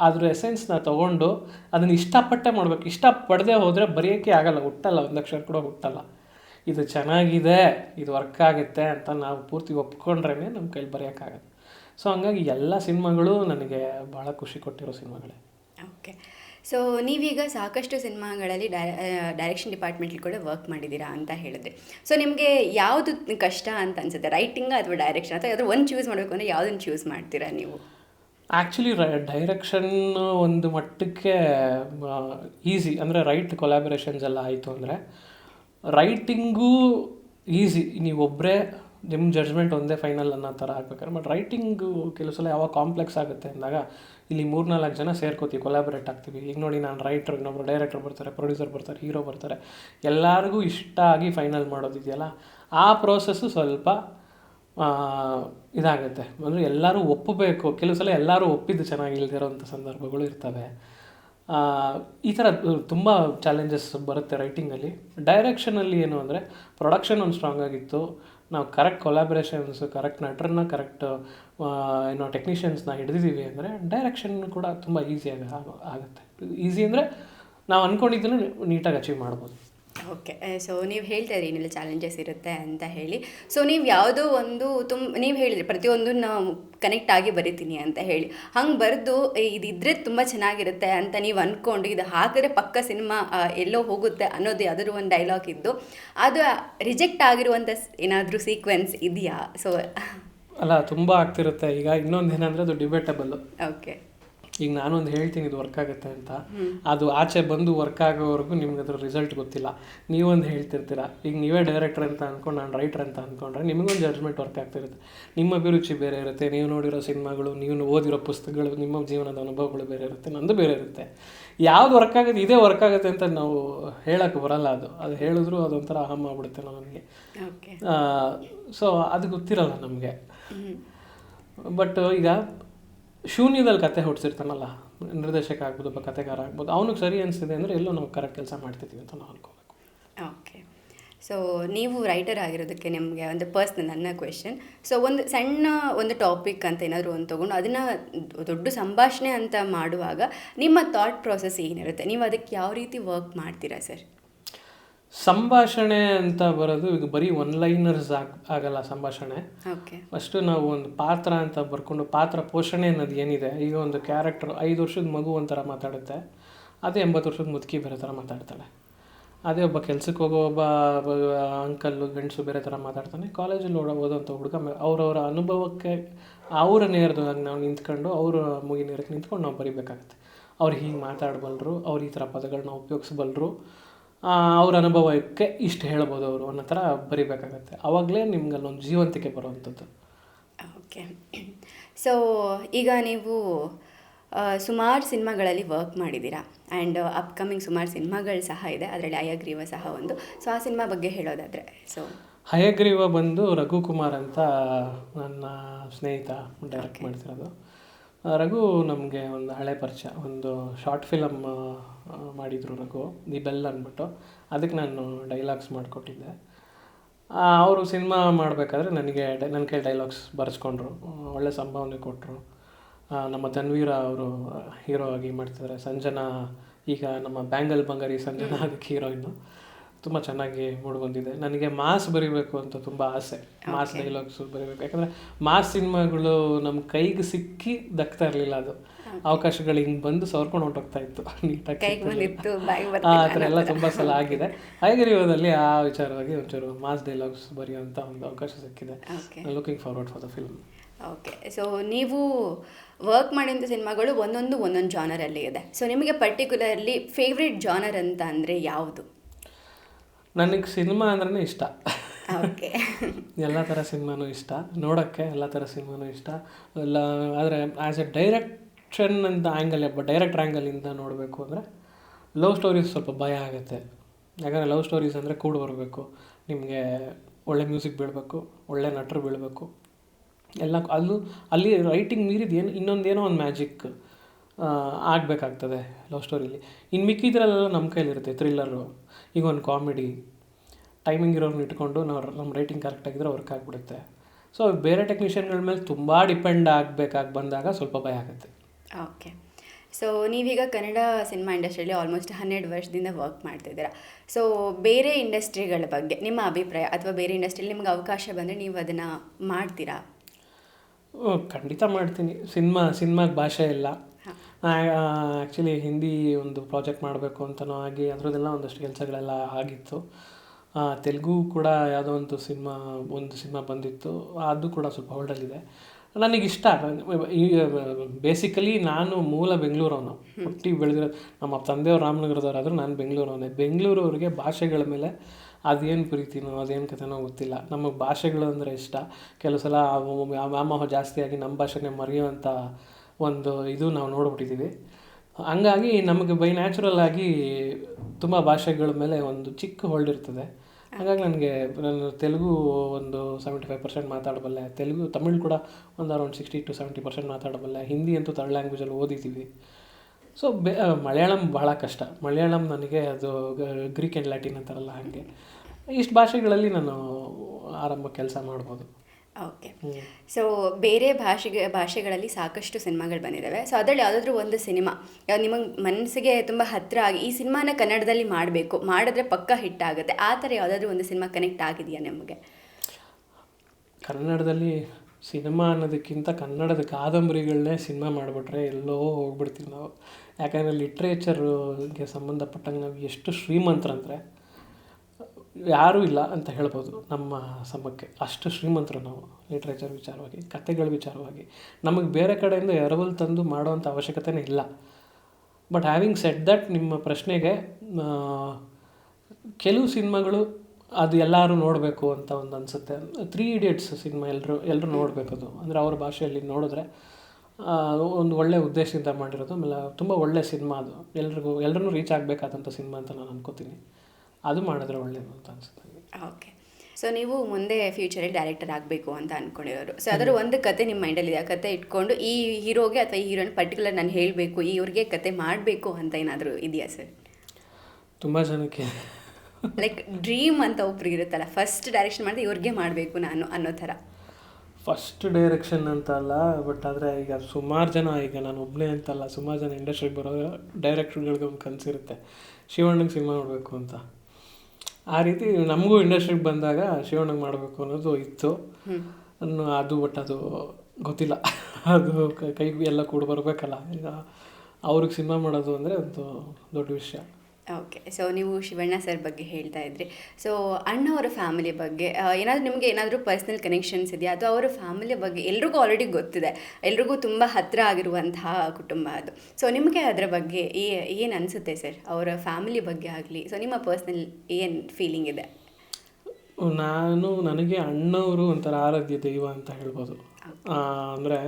S1: ಅದ್ರ ಎಸೆನ್ಸ್ನ ತೊಗೊಂಡು ಅದನ್ನು ಇಷ್ಟಪಟ್ಟೆ ಮಾಡಬೇಕು. ಇಷ್ಟಪಡದೆ ಹೋದರೆ ಬರೆಯೋಕ್ಕೆ ಆಗಲ್ಲ, ಹುಟ್ಟಲ್ಲ, ಒಂದು ಅಕ್ಷರ ಕೂಡ ಹುಟ್ಟಲ್ಲ. ಇದು ಚೆನ್ನಾಗಿದೆ, ಇದು ವರ್ಕ್ ಆಗುತ್ತೆ ಅಂತ ನಾವು ಪೂರ್ತಿ ಒಪ್ಕೊಂಡ್ರೇ ನಮ್ಮ ಕೈಲಿ ಬರೆಯೋಕ್ಕಾಗತ್ತೆ ಸೊ ಹಂಗಾಗಿ ಎಲ್ಲ ಸಿನಿಮಾಗಳು ನನಗೆ ಭಾಳ ಖುಷಿ ಕೊಟ್ಟಿರೋ ಸಿನಿಮಾಗಳೇ.
S2: ಓಕೆ ಸೊ ನೀವೀಗ ಸಾಕಷ್ಟು ಸಿನಿಮಾಗಳಲ್ಲಿ ಡೈರೆಕ್ಷನ್ ಡಿಪಾರ್ಟ್ಮೆಂಟ್ಲಿ ಕೂಡ ವರ್ಕ್ ಮಾಡಿದ್ದೀರಾ ಅಂತ ಹೇಳಿದ್ರೆ. ಸೊ ನಿಮಗೆ ಯಾವುದು ಕಷ್ಟ ಅಂತ ಅನ್ಸುತ್ತೆ? ರೈಟಿಂಗ್ ಅಥವಾ ಡೈರೆಕ್ಷನ್ ಅಥವಾ ಯಾವ್ದಾದ್ರು ಒಂದು ಚೂಸ್ ಮಾಡಬೇಕು ಅಂದರೆ ಯಾವುದನ್ನು ಚೂಸ್ ಮಾಡ್ತೀರಾ ನೀವು?
S1: ಆ್ಯಕ್ಚುಲಿ ಡೈರೆಕ್ಷನ್ ಒಂದು ಮಟ್ಟಕ್ಕೆ ಈಸಿ ಅಂದರೆ ರೈಟ್ ಕೊಲಾಬರೇಷನ್ಸ್ ಎಲ್ಲ ಆಯಿತು ಅಂದರೆ ರೈಟಿಂಗೂ ಈಸಿ ನೀವೊಬ್ಬರೇ ನಿಮ್ಮ ಜಡ್ಜ್ಮೆಂಟ್ ಒಂದೇ ಫೈನಲ್ ಅನ್ನೋ ಥರ ಆಗ್ಬೇಕಾದ್ರೆ ಬಟ್ ರೈಟಿಂಗು ಕೆಲವು ಸಲ ಯಾವಾಗ ಕಾಂಪ್ಲೆಕ್ಸ್ ಆಗುತ್ತೆ ಅಂದಾಗ ಇಲ್ಲಿ ಮೂರ್ನಾಲ್ಕು ಜನ ಸೇರ್ಕೋತೀವಿ ಕೊಲಾಬರೇಟ್ ಆಗ್ತೀವಿ. ಈಗ ನೋಡಿ ನಾನು ರೈಟ್ರ್ ಇನ್ನೊಬ್ರು ಡೈರೆಕ್ಟರ್ ಬರ್ತಾರೆ ಪ್ರೊಡ್ಯೂಸರ್ ಬರ್ತಾರೆ ಹೀರೋ ಬರ್ತಾರೆ. ಎಲ್ಲರಿಗೂ ಇಷ್ಟ ಆಗಿ ಫೈನಲ್ ಮಾಡೋದಿದೆಯಲ್ಲ ಆ ಪ್ರೋಸೆಸ್ಸು ಸ್ವಲ್ಪ ಇದಾಗುತ್ತೆ. ಅಂದರೆ ಎಲ್ಲರೂ ಒಪ್ಪಬೇಕು. ಕೆಲವು ಸಲ ಎಲ್ಲರೂ ಒಪ್ಪಿದ್ದು ಚೆನ್ನಾಗಿಲ್ದಿರೋಂಥ ಸಂದರ್ಭಗಳು ಇರ್ತವೆ. ಈ ಥರ ತುಂಬ ಚಾಲೆಂಜಸ್ ಬರುತ್ತೆ ರೈಟಿಂಗಲ್ಲಿ ಡೈರೆಕ್ಷನಲ್ಲಿ ಏನು ಅಂದರೆ ಪ್ರೊಡಕ್ಷನ್ ಒಂದು ಸ್ಟ್ರಾಂಗ್ ಆಗಿತ್ತು. ನಾವು ಕರೆಕ್ಟ್ ಕೊಲಾಬ್ರೇಷನ್ಸ್ ಕರೆಕ್ಟ್ ನಟರನ್ನ ಕರೆಕ್ಟ್ ಏನೋ ಟೆಕ್ನಿಷಿಯನ್ಸ್ನ ಹಿಡಿದಿದ್ದೀವಿ ಅಂದರೆ ಡೈರೆಕ್ಷನ್ ಕೂಡ ತುಂಬ ಈಸಿಯಾಗಿ ಆಗುತ್ತೆ. ಈಸಿ ಅಂದರೆ, ನಾವು ಅಂದ್ಕೊಂಡಿದ್ದನ್ನು ನೀಟಾಗಿ ಅಚೀವ್ ಮಾಡ್ಬೋದು.
S2: ಓಕೆ ಸೊ ನೀವು ಹೇಳ್ತಾ ಇದ್ರಿ ಏನೆಲ್ಲ ಚಾಲೆಂಜಸ್ ಇರುತ್ತೆ ಅಂತ ಹೇಳಿ. ಸೊ ನೀವು ಯಾವುದೋ ಒಂದು ತುಂಬ ನೀವು ಹೇಳಿದ್ರಿ ಪ್ರತಿಯೊಂದು ನಾವು ಕನೆಕ್ಟ್ ಆಗಿ ಬರಿತೀನಿ ಅಂತ ಹೇಳಿ. ಹಂಗೆ ಬರೆದು ಇದಿದ್ರೆ ತುಂಬ ಚೆನ್ನಾಗಿರುತ್ತೆ ಅಂತ ನೀವು ಅಂದ್ಕೊಂಡು ಇದು ಹಾಕಿದ್ರೆ ಪಕ್ಕ ಸಿನಿಮಾ ಎಲ್ಲೋ ಹೋಗುತ್ತೆ ಅನ್ನೋದು ಯಾವುದಾದ್ರು ಒಂದು ಡೈಲಾಗ್ ಇದ್ದು ಅದು ರಿಜೆಕ್ಟ್ ಆಗಿರುವಂಥ ಏನಾದರೂ ಸೀಕ್ವೆನ್ಸ್ ಇದೆಯಾ? ಸೊ
S1: ಅಲ್ಲ ತುಂಬ ಆಗ್ತಿರುತ್ತೆ. ಈಗ ಇನ್ನೊಂದು ಏನಂದರೆ ಅದು ಡಿಬೇಟಬಲ್ಲು
S2: ಓಕೆ
S1: ಈಗ ನಾನೊಂದು ಹೇಳ್ತೀನಿ ಇದು ವರ್ಕ್ ಆಗುತ್ತೆ ಅಂತ. ಅದು ಆಚೆ ಬಂದು ವರ್ಕ್ ಆಗೋವರೆಗೂ ನಿಮ್ಗೆ ಅದ್ರ ರಿಸಲ್ಟ್ ಗೊತ್ತಿಲ್ಲ. ನೀವೊಂದು ಹೇಳ್ತಿರ್ತೀರ. ಈಗ ನೀವೇ ಡೈರೆಕ್ಟರ್ ಅಂತ ಅಂದ್ಕೊಂಡು ನಾನು ರೈಟರ್ ಅಂತ ಅಂದ್ಕೊಂಡ್ರೆ ನಿಮಗೊಂದು ಜಡ್ಜ್ಮೆಂಟ್ ವರ್ಕ್ ಆಗ್ತಿರುತ್ತೆ ನಿಮ್ಮ ಅಭಿರುಚಿ ಬೇರೆ ಇರುತ್ತೆ. ನೀವು ನೋಡಿರೋ ಸಿನಿಮಾಗಳು ನೀವು ಓದಿರೋ ಪುಸ್ತಕಗಳು ನಿಮ್ಮ ಜೀವನದ ಅನುಭವಗಳು ಬೇರೆ ಇರುತ್ತೆ. ನಂದು ಬೇರೆ ಇರುತ್ತೆ. ಯಾವ್ದು ವರ್ಕ್ ಆಗುತ್ತೆ ಇದೇ ವರ್ಕ್ ಆಗುತ್ತೆ ಅಂತ ನಾವು ಹೇಳಕ್ಕೆ ಬರಲ್ಲ ಅದು. ಅದು ಹೇಳಿದ್ರು ಅದೊಂಥರ ಅಹಮ್ ಆಗ್ಬಿಡುತ್ತೆ
S2: ನಮಗೆ
S1: ಸೊ ಅದು ಗೊತ್ತಿರಲ್ಲ ನಮಗೆ. ಬಟ್ ಈಗ ಶೂನ್ಯದಲ್ಲಿ ಕತೆ ಹುಟ್ಟಿಸಿರ್ತಾನಲ್ಲ ನಿರ್ದೇಶಕ ಆಗ್ಬೋದು ಒಬ್ಬ ಕತೆಗಾರ ಆಗ್ಬೋದು, ಅವನಿಗೆ ಸರಿ ಅನಿಸಿದೆ ಅಂದರೆ ಎಲ್ಲೋ ನಾವು ಕರೆಕ್ಟ್ ಕೆಲಸ ಮಾಡ್ತಿದ್ದೀವಿ ಅಂತ ನಾವು ಅನ್ಕೋಬೇಕು.
S2: ಓಕೆ ಸೊ ನೀವು ರೈಟರ್ ಆಗಿರೋದಕ್ಕೆ ನಿಮಗೆ ಒಂದು ಪರ್ಸ್ನಲ್ ನನ್ನ ಕ್ವೆಶನ್ ಸೊ ಒಂದು ಸಣ್ಣ ಒಂದು ಟಾಪಿಕ್ ಅಂತ ಏನಾದರೂ ಒಂದು ತೊಗೊಂಡು ಅದನ್ನು ದೊಡ್ಡ ಸಂಭಾಷಣೆ ಅಂತ ಮಾಡುವಾಗ ನಿಮ್ಮ ಥಾಟ್ ಪ್ರಾಸೆಸ್ ಏನಿರುತ್ತೆ? ನೀವು ಅದಕ್ಕೆ ಯಾವ ರೀತಿ ವರ್ಕ್ ಮಾಡ್ತೀರಾ ಸರ್?
S1: ಸಂಭಾಷಣೆ ಅಂತ ಬರೋದು ಈಗ ಬರೀ ಒನ್ ಲೈನರ್ಸ್ ಆಗ ಆಗಲ್ಲ ಸಂಭಾಷಣೆ.
S2: ಓಕೆ
S1: ಫಸ್ಟು ನಾವು ಒಂದು ಪಾತ್ರ ಅಂತ ಬರ್ಕೊಂಡು ಪಾತ್ರ ಪೋಷಣೆ ಅನ್ನೋದು ಏನಿದೆ ಈಗ ಒಂದು ಕ್ಯಾರೆಕ್ಟರ್ ಐದು ವರ್ಷದ ಮಗು ಒಂಥರ ಮಾತಾಡುತ್ತೆ ಅದೇ ಎಂಬತ್ತು ವರ್ಷದ ಮುದುಕಿ ಬೇರೆ ಥರ ಮಾತಾಡ್ತಾಳೆ. ಅದೇ ಒಬ್ಬ ಕೆಲ್ಸಕ್ಕೆ ಹೋಗೋ ಒಬ್ಬ ಅಂಕಲ್ಲು ಗಂಡಸು ಬೇರೆ ಥರ ಮಾತಾಡ್ತಾನೆ ಕಾಲೇಜಲ್ಲಿ ಓಡೋ ಓದೋಂಥ ಹುಡುಗ ಅವರವರ ಅನುಭವಕ್ಕೆ ಅವರ ನೇರವಾಗಿ ನಾವು ನಿಂತ್ಕೊಂಡು ಅವರ ಮುಗಿ ನೇರಕ್ಕೆ ನಿಂತ್ಕೊಂಡು ನಾವು ಬರಿಬೇಕಾಗತ್ತೆ. ಅವ್ರು ಹೀಗೆ ಮಾತಾಡಬಲ್ಲರು ಅವ್ರು ಈ ಥರ ಪದಗಳನ್ನ ಉಪಯೋಗಿಸ್ಬಲ್ಲರು ಅವ್ರ ಅನುಭವಕ್ಕೆ ಇಷ್ಟು ಹೇಳ್ಬೋದು ಅವರು ಅನ್ನೋ ಥರ ಬರಿಬೇಕಾಗತ್ತೆ. ಆವಾಗಲೇ ನಿಮ್ಗೆ ಅಲ್ಲೊಂದು ಜೀವಂತಿಕೆ ಬರುವಂಥದ್ದು.
S2: ಓಕೆ. ಸೊ ಈಗ ನೀವು ಸುಮಾರು ಸಿನಿಮಾಗಳಲ್ಲಿ ವರ್ಕ್ ಮಾಡಿದ್ದೀರಾ? ಆ್ಯಂಡ್ ಅಪ್ಕಮಿಂಗ್ ಸುಮಾರು ಸಿನಿಮಾಗಳು ಸಹ ಇದೆ. ಅದರಲ್ಲಿ ಅಯಗ್ರೀವ ಸಹ ಒಂದು. ಸೊ ಆ ಸಿನಿಮಾ ಬಗ್ಗೆ ಹೇಳೋದಾದರೆ ಸೊ
S1: ಹಯಗ್ರೀವ ಬಂದು ರಘುಕುಮಾರ್ ಅಂತ ನನ್ನ ಸ್ನೇಹಿತ ಡೈರೆಕ್ಟ್ ಮಾಡ್ತಿರೋದು. ರಘು ನಮಗೆ ಒಂದು ಹಳೆ ಪರಿಚಯ. ಒಂದು ಶಾರ್ಟ್ ಫಿಲಮ್ ಮಾಡಿದರು ರಘು. ದಿ ಬೆಲ್ ಅಂದ್ಬಿಟ್ಟು ಅದಕ್ಕೆ ನಾನು ಡೈಲಾಗ್ಸ್ ಮಾಡಿಕೊಟ್ಟಿದ್ದೆ. ಅವರು ಸಿನಿಮಾ ಮಾಡಬೇಕಾದ್ರೆ ನನಗೆ ಡೈ ನನ್ನ ಕೈ ಡೈಲಾಗ್ಸ್ ಬರೆಸ್ಕೊಂಡ್ರು. ಒಳ್ಳೆ ಸಂಭಾವನೆ ಕೊಟ್ಟರು ನಮ್ಮ ತನ್ವೀರ ಅವರು ಹೀರೋ ಆಗಿ ಮಾಡ್ತಿದ್ದಾರೆ. ಸಂಜನಾ ಈಗ ನಮ್ಮ ಬ್ಯಾಂಗಲ್ ಬಂಗಾರಿ ಸಂಜನಾ ಅದಕ್ಕೆ ಹೀರೋಯಿನ್ನು ತುಂಬ ಚೆನ್ನಾಗಿ ಮೂಡಿಬಂದಿದೆ. ನನಗೆ ಮಾಸ್ ಬರಿಬೇಕು ಅಂತ ತುಂಬ ಆಸೆ. ಮಾಸ್ ಡೈಲಾಗ್ಸ್ ಬರೀಬೇಕು. ಯಾಕಂದರೆ ಮಾಸ್ ಸಿನಿಮಾಗಳು ನಮ್ಮ ಕೈಗೆ ಸಿಕ್ಕಿ ದಕ್ತಾ ಇರಲಿಲ್ಲ ಅದು. ಅವಕಾಶಗಳು ಹಿಂಗೆ ಬಂದು ಸವರ್ಕೊಂಡು ಹೊಂಟೋಗ್ತಾ ಇತ್ತು.
S2: ಕೈಗೆ ಬಂದಿತ್ತು
S1: ಆ ಥರ ಎಲ್ಲ ತುಂಬ ಸಲ ಆಗಿದೆ. ಹಾಗೆರಿಯೋದಲ್ಲಿ ಆ ವಿಚಾರವಾಗಿ ಒಂಚೂರು ಮಾಸ್ ಡೈಲಾಗ್ಸ್ ಬರೆಯುವಂಥ ಒಂದು ಅವಕಾಶ ಸಿಕ್ಕಿದೆ. Looking forward for the film
S2: okay. So ನೀವು ವರ್ಕ್ ಮಾಡಿದಂಥ ಸಿನಿಮಾಗಳು ಒಂದೊಂದು ಒಂದೊಂದು ಜಾನರಲ್ಲಿ ಇದೆ. ಸೊ ನಿಮಗೆ ಪರ್ಟಿಕ್ಯುಲರ್ಲಿ ಫೇವ್ರೇಟ್ ಜಾನರ್ ಅಂತ ಅಂದರೆ ಯಾವುದು?
S1: ನನಗೆ ಸಿನಿಮಾ ಅಂದ್ರೆ ಇಷ್ಟ.
S2: ಓಕೆ.
S1: ಎಲ್ಲ ಥರ ಸಿನಿಮಾನೂ ಇಷ್ಟ. ನೋಡೋಕ್ಕೆ ಎಲ್ಲ ಥರ ಸಿನಿಮಾನೂ ಇಷ್ಟ. ಎಲ್ಲ ಆದರೆ ಆ್ಯಸ್ ಎ ಡೈರೆಕ್ಷನ್ ಅಂತ ಆ್ಯಂಗಲ್ ಬಟ್ ಡೈರೆಕ್ಟ್ ಆ್ಯಂಗಲಿಂದ ನೋಡಬೇಕು ಅಂದರೆ ಲವ್ ಸ್ಟೋರೀಸ್ ಸ್ವಲ್ಪ ಭಯ ಆಗುತ್ತೆ. ಯಾಕಂದರೆ ಲವ್ ಸ್ಟೋರೀಸ್ ಅಂದರೆ ಕೂಡ ಬರಬೇಕು. ನಿಮಗೆ ಒಳ್ಳೆ ಮ್ಯೂಸಿಕ್ ಬೀಳಬೇಕು, ಒಳ್ಳೆ ನಟರು ಬೀಳಬೇಕು. ಎಲ್ಲ ಅಲ್ಲೂ, ಅಲ್ಲಿ ರೈಟಿಂಗ್ ಮೀರಿದ ಏನು, ಇನ್ನೊಂದೇನೋ ಒಂದು ಮ್ಯಾಜಿಕ್ ಆಗಬೇಕಾಗ್ತದೆ ಲವ್ ಸ್ಟೋರಿಲಿ ಇನ್ನು ಮಿಕ್ಕಿದ್ರಲ್ಲೆಲ್ಲ ನಮ್ಮ ಕೈಲಿರುತ್ತೆ ಥ್ರಿಲ್ಲರು ಈಗ ಒಂದು ಕಾಮಿಡಿ ಟೈಮಿಂಗ್ ಇರೋರ್ನ ಇಟ್ಕೊಂಡು ನಾವು ನಮ್ಮ ರೈಟಿಂಗ್ ಕರೆಕ್ಟಾಗಿದ್ರೆ ವರ್ಕ್ ಆಗಿಬಿಡುತ್ತೆ ಸೊ ಬೇರೆ ಟೆಕ್ನಿಷಿಯನ್ಗಳ ಮೇಲೆ ತುಂಬ ಡಿಪೆಂಡ್ ಆಗಬೇಕಾಗಿ ಬಂದಾಗ ಸ್ವಲ್ಪ ಭಯ ಆಗುತ್ತೆ.
S2: ಓಕೆ ಸೊ ನೀವೀಗ ಕನ್ನಡ ಸಿನಿಮಾ ಇಂಡಸ್ಟ್ರಿಯಲ್ಲಿ ಆಲ್ಮೋಸ್ಟ್ ಹನ್ನೆರಡು ವರ್ಷದಿಂದ ವರ್ಕ್ ಮಾಡ್ತಿದ್ದೀರಾ. ಸೊ ಬೇರೆ ಇಂಡಸ್ಟ್ರಿಗಳ ಬಗ್ಗೆ ನಿಮ್ಮ ಅಭಿಪ್ರಾಯ ಅಥವಾ ಬೇರೆ ಇಂಡಸ್ಟ್ರಿಯಲ್ಲಿ ನಿಮ್ಗೆ ಅವಕಾಶ ಬಂದರೆ ನೀವು ಅದನ್ನು ಮಾಡ್ತೀರಾ?
S1: ಖಂಡಿತ ಮಾಡ್ತೀನಿ. ಸಿನಿಮಾ ಸಿನಿಮಾಗೆ ಭಾಷೆ ಇಲ್ಲ. ಆ್ಯಕ್ಚುಲಿ ಹಿಂದಿ ಒಂದು ಪ್ರಾಜೆಕ್ಟ್ ಮಾಡಬೇಕು ಅಂತನೂ ಆಗಿ ಅದರದ್ದೆಲ್ಲ ಒಂದಷ್ಟು ಕೆಲಸಗಳೆಲ್ಲ ಆಗಿತ್ತು. ತೆಲುಗು ಕೂಡ ಯಾವುದೋ ಒಂದು ಸಿನಿಮಾ ಒಂದು ಸಿನಿಮಾ ಬಂದಿತ್ತು. ಅದು ಕೂಡ ಸ್ವಲ್ಪ ಹೋಲ್ಡಲ್ಲಿದೆ ನನಗಿಷ್ಟ ಬೇಸಿಕಲಿ ನಾನು ಮೂಲ ಬೆಂಗಳೂರವನು. ಹುಟ್ಟಿ ಬೆಳೆದಿರೋ ನಮ್ಮ ತಂದೆಯವರು ರಾಮನಗರದವರಾದರೂ ನಾನು ಬೆಂಗಳೂರವನೇ. ಬೆಂಗಳೂರವ್ರಿಗೆ ಭಾಷೆಗಳ ಮೇಲೆ ಅದೇನು ಪ್ರೀತಿನೋ ಅದೇನು ಕಥೆನೋ ಗೊತ್ತಿಲ್ಲ. ನಮಗೆ ಭಾಷೆಗಳು ಅಂದರೆ ಇಷ್ಟ. ಕೆಲವು ಸಲ ವ್ಯಾಮೋಹ ಜಾಸ್ತಿಯಾಗಿ ನಮ್ಮ ಭಾಷೆನೇ ಮರೆಯುವಂಥ ಒಂದು ಇದು ನಾವು ನೋಡ್ಬಿಟ್ಟಿದ್ದೀವಿ. ಹಂಗಾಗಿ ನಮಗೆ ಬೈ ನ್ಯಾಚುರಲ್ ಆಗಿ ತುಂಬ ಭಾಷೆಗಳ ಮೇಲೆ ಒಂದು ಚಿಕ್ಕ ಹೊಳ್ಳಿರ್ತದೆ ಹಾಗಾಗಿ ನನಗೆ ನಾನು ತೆಲುಗು ಒಂದು ಸೆವೆಂಟಿ ಫೈವ್ ಪರ್ಸೆಂಟ್ ಮಾತಾಡಬಲ್ಲೆ. ತೆಲುಗು, ತಮಿಳು ಕೂಡ ಒಂದು around sixty to seventy percent ಮಾತಾಡಬಲ್ಲೆ. Hindi ಅಂತೂ ತರ್ಡ್ ಲ್ಯಾಂಗ್ವೇಜಲ್ಲಿ ಓದಿದ್ದೀವಿ ಸೊ ಬೆ ಮಲಯಾಳಂ ಬಹಳ ಕಷ್ಟ. ಮಲಯಾಳಂ ನನಗೆ ಅದು ಗ್ರೀಕ್ ಆ್ಯಂಡ್ ಲ್ಯಾಟಿನ್ ಅಂತಾರಲ್ಲ ಹಾಗೆ. ಇಷ್ಟು ಭಾಷೆಗಳಲ್ಲಿ ನಾನು ಆರಂಭ ಕೆಲಸ ಮಾಡ್ಬೋದು.
S2: ಓಕೆ ಸೊ ಬೇರೆ ಭಾಷೆಗೆ ಭಾಷೆಗಳಲ್ಲಿ ಸಾಕಷ್ಟು ಸಿನಿಮಾಗಳು ಬಂದಿದ್ದಾವೆ ಸೊ ಅದರಲ್ಲಿ ಯಾವುದಾದ್ರೂ ಒಂದು ಸಿನಿಮಾ ನಿಮಗೆ ಮನಸ್ಸಿಗೆ ತುಂಬ ಹತ್ತಿರ ಆಗಿ ಈ ಸಿನಿಮಾನ ಕನ್ನಡದಲ್ಲಿ ಮಾಡಬೇಕು ಮಾಡಿದ್ರೆ ಪಕ್ಕ ಹಿಟ್ ಆಗುತ್ತೆ. ಆ ಥರ ಯಾವುದಾದ್ರೂ ಒಂದು ಸಿನಿಮಾ ಕನೆಕ್ಟ್ ಆಗಿದೆಯಾ ನಿಮಗೆ?
S1: ಕನ್ನಡದಲ್ಲಿ ಸಿನಿಮಾ ಅನ್ನೋದಕ್ಕಿಂತ ಕನ್ನಡದ ಕಾದಂಬರಿಗಳನ್ನೇ ಸಿನಿಮಾ ಮಾಡಿಬಿಟ್ರೆ ಎಲ್ಲೋ ಹೋಗ್ಬಿಡ್ತೀವಿ ನಾವು. ಯಾಕಂದರೆ ಲಿಟ್ರೇಚರ್ಗೆ ಸಂಬಂಧಪಟ್ಟಂಗೆ ನಾವು ಎಷ್ಟು ಶ್ರೀಮಂತರಂದರೆ ಯಾರೂ ಇಲ್ಲ ಅಂತ ಹೇಳ್ಬೋದು ನಮ್ಮ ಸಮಕ್ಕೆ ಅಷ್ಟು ಶ್ರೀಮಂತರು ನಾವು ಲಿಟ್ರೇಚರ್ ವಿಚಾರವಾಗಿ ಕತೆಗಳ ವಿಚಾರವಾಗಿ. ನಮಗೆ ಬೇರೆ ಕಡೆಯಿಂದ ಎರವಲು ತಂದು ಮಾಡೋವಂಥ ಅವಶ್ಯಕತೆನೇ ಇಲ್ಲ. ಬಟ್ ಹ್ಯಾವಿಂಗ್ ಸೆಟ್ ದಟ್ ನಿಮ್ಮ ಪ್ರಶ್ನೆಗೆ ಕೆಲವು ಸಿನಿಮಾಗಳು ಅದು ಎಲ್ಲರೂ ನೋಡಬೇಕು ಅಂತ ಒಂದು ಅನಿಸುತ್ತೆ. ತ್ರೀ ಇಡಿಯಟ್ಸ್ ಸಿನಿಮಾ ಎಲ್ಲರೂ ಎಲ್ಲರೂ ನೋಡಬೇಕು ಅದು. ಅಂದರೆ ಅವ್ರ ಭಾಷೆಯಲ್ಲಿ ನೋಡಿದ್ರೆ ಒಂದು ಒಳ್ಳೆ ಉದ್ದೇಶದಿಂದ ಮಾಡಿರೋದು. ಆಮೇಲೆ ತುಂಬ ಒಳ್ಳೆ ಸಿನಿಮಾ ಅದು. ಎಲ್ರಿಗೂ ಎಲ್ಲರೂ ರೀಚ್ ಆಗಬೇಕಾದಂಥ ಸಿನಿಮಾ ಅಂತ ನಾನು ಅನ್ಕೋತೀನಿ. ಅದು ಮಾಡಿದ್ರೆ ಒಳ್ಳೇದು ಅಂತ ಅನ್ಸುತ್ತೆ.
S2: ಓಕೆ. ಸೊ ನೀವು ಮುಂದೆ ಫ್ಯೂಚರಲ್ಲಿ ಡೈರೆಕ್ಟರ್ ಆಗಬೇಕು ಅಂತ ಅಂದ್ಕೊಂಡಿರೋರು ಸೊ ಅದರ ಒಂದು ಕತೆ ನಿಮ್ಮ ಮೈಂಡಲ್ಲಿ ಆ ಕತೆ ಇಟ್ಕೊಂಡು ಈ ಹೀರೋಗೆ ಅಥವಾ ಈ ಹೀರೋನ್ ಪರ್ಟಿಕ್ಯುಲರ್ ನಾನು ಹೇಳಬೇಕು ಈ ಇವ್ರಿಗೆ ಕತೆ ಮಾಡಬೇಕು ಅಂತ ಏನಾದರೂ ಇದೆಯಾ ಸರ್
S1: ತುಂಬ ಜನಕ್ಕೆ.
S2: ಲೈಕ್ ಡ್ರೀಮ್ ಅಂತ ಒಬ್ರು ಇರುತ್ತಲ್ಲ ಫಸ್ಟ್ ಡೈರೆಕ್ಷನ್ ಮಾಡಿದ್ರೆ ಇವ್ರಿಗೆ ಮಾಡಬೇಕು ನಾನು ಅನ್ನೋ ಥರ.
S1: ಫಸ್ಟ್ ಡೈರೆಕ್ಷನ್ ಅಂತ ಅಲ್ಲ ಬಟ್ ಆದರೆ ಈಗ ಸುಮಾರು ಜನ ಈಗ ನಾನು ಒಬ್ಬನೇ ಅಂತಲ್ಲ ಸುಮಾರು ಜನ ಇಂಡಸ್ಟ್ರಿಗೆ ಬರೋ ಡೈರೆಕ್ಟ್ರುಗಳಿಗೆ ಒಂದು ಕನಸಿರುತ್ತೆ ಶಿವಣ್ಣಗೆ ಸಿನಿಮಾ ನೋಡಬೇಕು ಅಂತ. ಆ ರೀತಿ ನಮಗೂ ಇಂಡಸ್ಟ್ರಿಗೆ ಬಂದಾಗ ಶಿವಣ್ಣಗೆ ಮಾಡಬೇಕು ಅನ್ನೋದು ಇತ್ತು. ಅನ್ನು ಅದು ಬಟ್ ಅದು ಗೊತ್ತಿಲ್ಲ. ಅದು ಕೈ ಎಲ್ಲ ಕೂಡ ಬರಬೇಕಲ್ಲ ಈಗ ಅವ್ರಿಗೆ ಸಿನಿಮಾ ಮಾಡೋದು ಅಂದರೆ ಒಂದು ದೊಡ್ಡ ವಿಷಯ.
S2: ಓಕೆ ಸೊ ನೀವು ಶಿವಣ್ಣ ಸರ್ ಬಗ್ಗೆ ಹೇಳ್ತಾ ಇದ್ರಿ. ಸೊ ಅಣ್ಣವರ ಫ್ಯಾಮಿಲಿ ಬಗ್ಗೆ ಏನಾದರೂ ನಿಮಗೆ ಏನಾದರೂ ಪರ್ಸ್ನಲ್ ಕನೆಕ್ಷನ್ಸ್ ಇದೆಯಾ? ಅಥವಾ ಅವರ ಫ್ಯಾಮಿಲಿ ಬಗ್ಗೆ ಎಲ್ರಿಗೂ ಆಲ್ರೆಡಿ ಗೊತ್ತಿದೆ. ಎಲ್ರಿಗೂ ತುಂಬ ಹತ್ತಿರ ಆಗಿರುವಂತಹ ಕುಟುಂಬ ಅದು. ಸೊ ನಿಮಗೆ ಅದರ ಬಗ್ಗೆ ಏನು ಅನಿಸುತ್ತೆ ಸರ್ ಅವರ ಫ್ಯಾಮಿಲಿ ಬಗ್ಗೆ ಆಗಲಿ ಸೊ ನಿಮ್ಮ ಪರ್ಸ್ನಲ್ ಏನು ಫೀಲಿಂಗ್ ಇದೆ?
S1: ನಾನು ನನಗೆ ಅಣ್ಣವರು ಒಂಥರ ಆರಾಧ್ಯ ದೈವ ಅಂತ ಹೇಳ್ಬೋದು. ಅಂದರೆ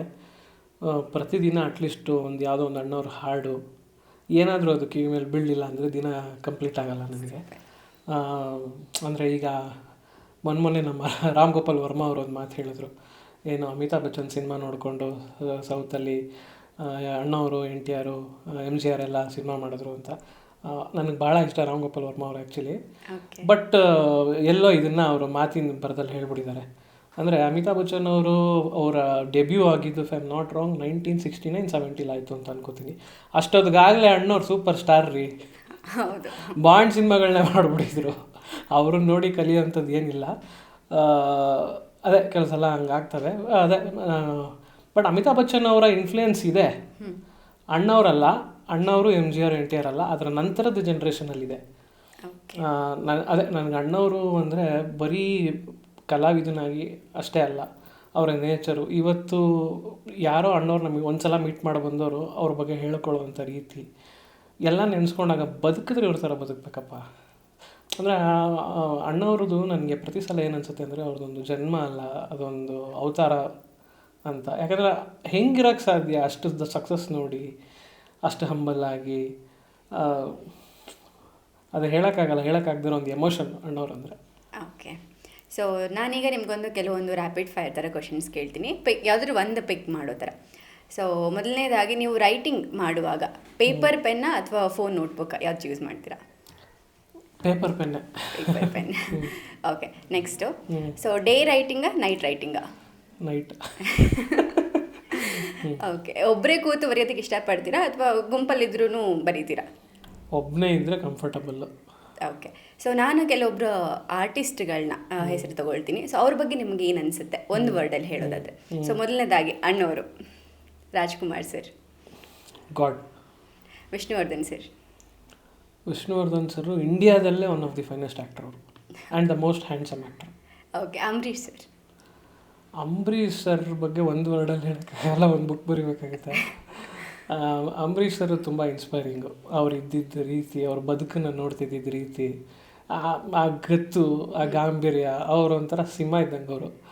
S1: ಪ್ರತಿದಿನ ಅಟ್ಲೀಸ್ಟು ಒಂದು ಯಾವುದೋ ಒಂದು ಅಣ್ಣವ್ರ ಹಾಡು ಏನಾದರೂ ಅದು ಕಿವಿ ಮೇಲೆ ಬೀಳಲಿಲ್ಲ ಅಂದರೆ ದಿನ ಕಂಪ್ಲೀಟ್ ಆಗಲ್ಲ ನನಗೆ. ಅಂದರೆ ಈಗ ಮೊನ್ನೆ ಮೊನ್ನೆ ನಮ್ಮ ರಾಮ್ ಗೋಪಾಲ್ ವರ್ಮಾ ಅವರು ಒಂದು ಮಾತು ಹೇಳಿದ್ರು. ಏನು ಅಮಿತಾಬ್ ಬಚ್ಚನ್ ಸಿನಿಮಾ ನೋಡಿಕೊಂಡು ಸೌತಲ್ಲಿ ಅಣ್ಣವರು N T R M G R ಎಲ್ಲ ಸಿನಿಮಾ ಮಾಡಿದ್ರು ಅಂತ. ನನಗೆ ಭಾಳ ಇಷ್ಟ ರಾಮ್ ಗೋಪಾಲ್ ವರ್ಮಾ ಅವರು ಆ್ಯಕ್ಚುಲಿ ಬಟ್ ಎಲ್ಲೋ ಇದನ್ನು ಅವರು ಮಾತಿನ ಬರದಲ್ಲಿ ಹೇಳ್ಬಿಟ್ಟಿದ್ದಾರೆ. ಅಂದರೆ ಅಮಿತಾಬ್ ಬಚ್ಚನ್ ಅವರು ಅವರ ಡೆಬ್ಯೂ ಆಗಿದ್ದು if I am not wrong nineteen sixty nine ಸೆವೆಂಟಿಲಿ ಆಯಿತು ಅಂತ ಅನ್ಕೋತೀನಿ. ಅಷ್ಟೊತ್ತಿಗಾಗಲೇ ಅಣ್ಣವ್ರು ಸೂಪರ್ ಸ್ಟಾರ್ ರೀ. ಬಾಂಡ್ ಸಿನಿಮಾಗಳನ್ನ ಮಾಡಿಬಿಟ್ಟಿದ್ರು. ಅವರನ್ನು ನೋಡಿ ಕಲಿಯೋಂಥದ್ದು ಏನಿಲ್ಲ. ಅದೇ ಕೆಲಸ ಎಲ್ಲ ಹಂಗಾಗ್ತವೆ. ಅದೇ ಬಟ್ ಅಮಿತಾಬ್ ಬಚ್ಚನ್ ಅವರ ಇನ್ಫ್ಲೂಯೆನ್ಸ್ ಇದೆ. ಅಣ್ಣವರಲ್ಲ ಅಣ್ಣವರು M G R N T R ಅಲ್ಲ ಅದರ ನಂತರದ ಜನ್ರೇಷನಲ್ಲಿದೆ ಅದೇ ನನಗೆ ಅಣ್ಣವರು ಅಂದರೆ ಬರೀ ಕಲಾವಿದನಾಗಿ ಅಷ್ಟೇ ಅಲ್ಲ ಅವರ ನೇಚರು. ಇವತ್ತು ಯಾರೋ ಅಣ್ಣವ್ರು ನಮಗೆ ಒಂದ್ಸಲ ಮೀಟ್ ಮಾಡಿ ಬಂದವರು ಅವ್ರ ಬಗ್ಗೆ ಹೇಳ್ಕೊಳ್ಳುವಂಥ ರೀತಿ. ಎಲ್ಲ ನೆನೆಸ್ಕೊಂಡಾಗ ಬದುಕಿದ್ರೆ ಇವ್ರ ಥರ ಬದುಕಬೇಕಪ್ಪ. ಅಂದರೆ ಅಣ್ಣವ್ರದ್ದು ನನಗೆ ಪ್ರತಿ ಸಲ ಏನು ಅನ್ಸುತ್ತೆ ಅಂದರೆ ಅವ್ರದ್ದೊಂದು ಜನ್ಮ ಅಲ್ಲ ಅದೊಂದು ಅವತಾರ ಅಂತ. ಯಾಕಂದರೆ ಹೆಂಗಿರೋಕ್ಕೆ ಸಾಧ್ಯ ಅಷ್ಟು ಸಕ್ಸಸ್ ನೋಡಿ ಅಷ್ಟು ಹಂಬಲ್ ಆಗಿ ಆ, ಅದು ಹೇಳೋಕ್ಕಾಗಲ್ಲ ಹೇಳೋಕ್ಕಾಗದಿರೋ ಒಂದು ಎಮೋಷನ್ ಅಣ್ಣವ್ರು ಅಂದರೆ
S2: ಓಕೆ ಸೊ ನಾನೀಗ ನಿಮಗೊಂದು ಕೆಲವೊಂದು ರ್ಯಾಪಿಡ್ ಫೈರ್ ಥರ ಕ್ವಶನ್ಸ್ ಕೇಳ್ತೀನಿ. ಪಿಕ್ ಯಾವುದಾದ್ರು ಒಂದು ಪಿಕ್ ಮಾಡೋ ಥರ. ಸೊ ಮೊದಲನೇದಾಗಿ ನೀವು ರೈಟಿಂಗ್ ಮಾಡುವಾಗ ಪೇಪರ್ ಪೆನ್ನ ಅಥವಾ ಫೋನ್ ನೋಟ್ಬುಕ್ ಯಾವ್ದು ಯೂಸ್ ಮಾಡ್ತೀರಾ?
S1: Paper pen
S2: paper pen okay next. So day ರೈಟಿಂಗಾ night ರೈಟಿಂಗಾ
S1: ನೈಟ್
S2: ಓಕೆ ಒಬ್ಬರೇ ಕೂತು ಬರೆಯೋದಕ್ಕೆ ಇಷ್ಟಪಡ್ತೀರಾ ಅಥವಾ ಗುಂಪಲ್ಲಿದ್ರೂ ಬರೀತೀರಾ?
S1: ಒಬ್ಬನೇ ಇದ್ದರೆ ಕಂಫರ್ಟಬಲ್ಲು
S2: ಓಕೆ ಸೊ ನಾನು ಕೆಲವೊಬ್ರು ಆರ್ಟಿಸ್ಟ್ಗಳನ್ನ ಹೆಸರು ತಗೊಳ್ತೀನಿ. ಸೊ ಅವ್ರ ಬಗ್ಗೆ ನಿಮ್ಗೆ ಏನು ಅನಿಸುತ್ತೆ? ಒಂದು ವರ್ಡಲ್ಲಿ ಹೇಳೋದಾದ್ರೆ. ಸೊ ಮೊದಲನೇದಾಗಿ ಅಣ್ಣವರು Rajkumar sir
S1: god.
S2: Vishnuvardhan sir
S1: Vishnuvardhan sir ಇಂಡಿಯಾದಲ್ಲೇ one of the finest actor ಅವರು. And the most handsome actor
S2: okay Ambareesh sir
S1: Ambareesh sir ಬಗ್ಗೆ ಒಂದು ವರ್ಡಲ್ಲಿ ಹೇಳೋಕ್ಕಾಗಲ್ಲ ಒಂದು ಬುಕ್ ಬರಿಬೇಕಾಗುತ್ತೆ. ಅಂಬರೀಷ್ ಸರ್ ತುಂಬ ಇನ್ಸ್ಪೈರಿಂಗು ಅವ್ರು ಇದ್ದಿದ್ದ ರೀತಿ ಅವ್ರ ಬದುಕನ್ನು ನೋಡ್ತಿದ್ದಿದ್ದ ರೀತಿ ಆ ಆ ಗತ್ತು ಆ ಗಾಂಭೀರ್ಯ ಅವರು ಒಂಥರ ಸಿಂಹ ಇದ್ದಂಗೆ ಅವರು.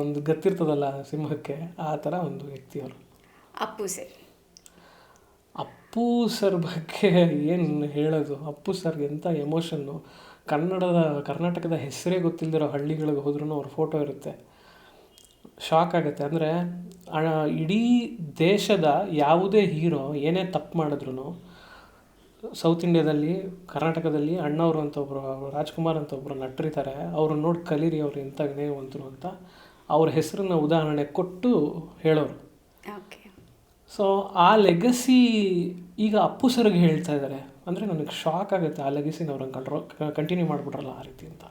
S1: ಒಂದು ಗತ್ತಿರ್ತದಲ್ಲ ಸಿಂಹಕ್ಕೆ ಆ ಥರ ಒಂದು ವ್ಯಕ್ತಿ ಅವರು.
S2: ಅಪ್ಪು ಸರ್.
S1: ಅಪ್ಪು ಸರ್ ಬಗ್ಗೆ ಏನು ಹೇಳೋದು? ಅಪ್ಪು ಸರ್ ಎಂಥ ಎಮೋಷನ್ನು ಕನ್ನಡದ ಕರ್ನಾಟಕದ ಹೆಸರೇ ಗೊತ್ತಿಲ್ಲದಿರೋ ಹಳ್ಳಿಗಳಿಗೆ ಹೋದ್ರೂ ಅವ್ರ ಫೋಟೋ ಇರುತ್ತೆ. ಶಾಕ್ ಆಗುತ್ತೆ. ಅಂದರೆ ಇಡೀ ದೇಶದ ಯಾವುದೇ ಹೀರೋ ಏನೇ ತಪ್ಪು ಮಾಡಿದ್ರು ಸೌತ್ ಇಂಡಿಯಾದಲ್ಲಿ ಕರ್ನಾಟಕದಲ್ಲಿ ಅಣ್ಣವರು ಅಂತ ಒಬ್ಬರು ರಾಜ್ಕುಮಾರ್ ಅಂತ ಒಬ್ಬರು ನಟರಿದ್ದಾರೆ. ಅವ್ರನ್ನ ನೋಡಿ ಕಲೀರಿ ಅವ್ರು ಎಂಥ ವಿನಯವಂತರು ಅಂತ ಅವ್ರ ಹೆಸರನ್ನ ಉದಾಹರಣೆ ಕೊಟ್ಟು ಹೇಳೋರು. ಸೊ ಆ ಲೆಗಸಿ ಈಗ ಅಪ್ಪು ಸರ್ಗೆ ಹೇಳ್ತಾ ಇದ್ದಾರೆ ಅಂದರೆ ನನಗೆ ಶಾಕ್ ಆಗುತ್ತೆ ಆ ಲೆಗಸಿನ ಅವ್ರನ್ನ ಕಂಟ್ರೋ ಕಂಟಿನ್ಯೂ ಮಾಡಿಬಿಟ್ರಲ್ಲ ಆ ರೀತಿ ಅಂತ.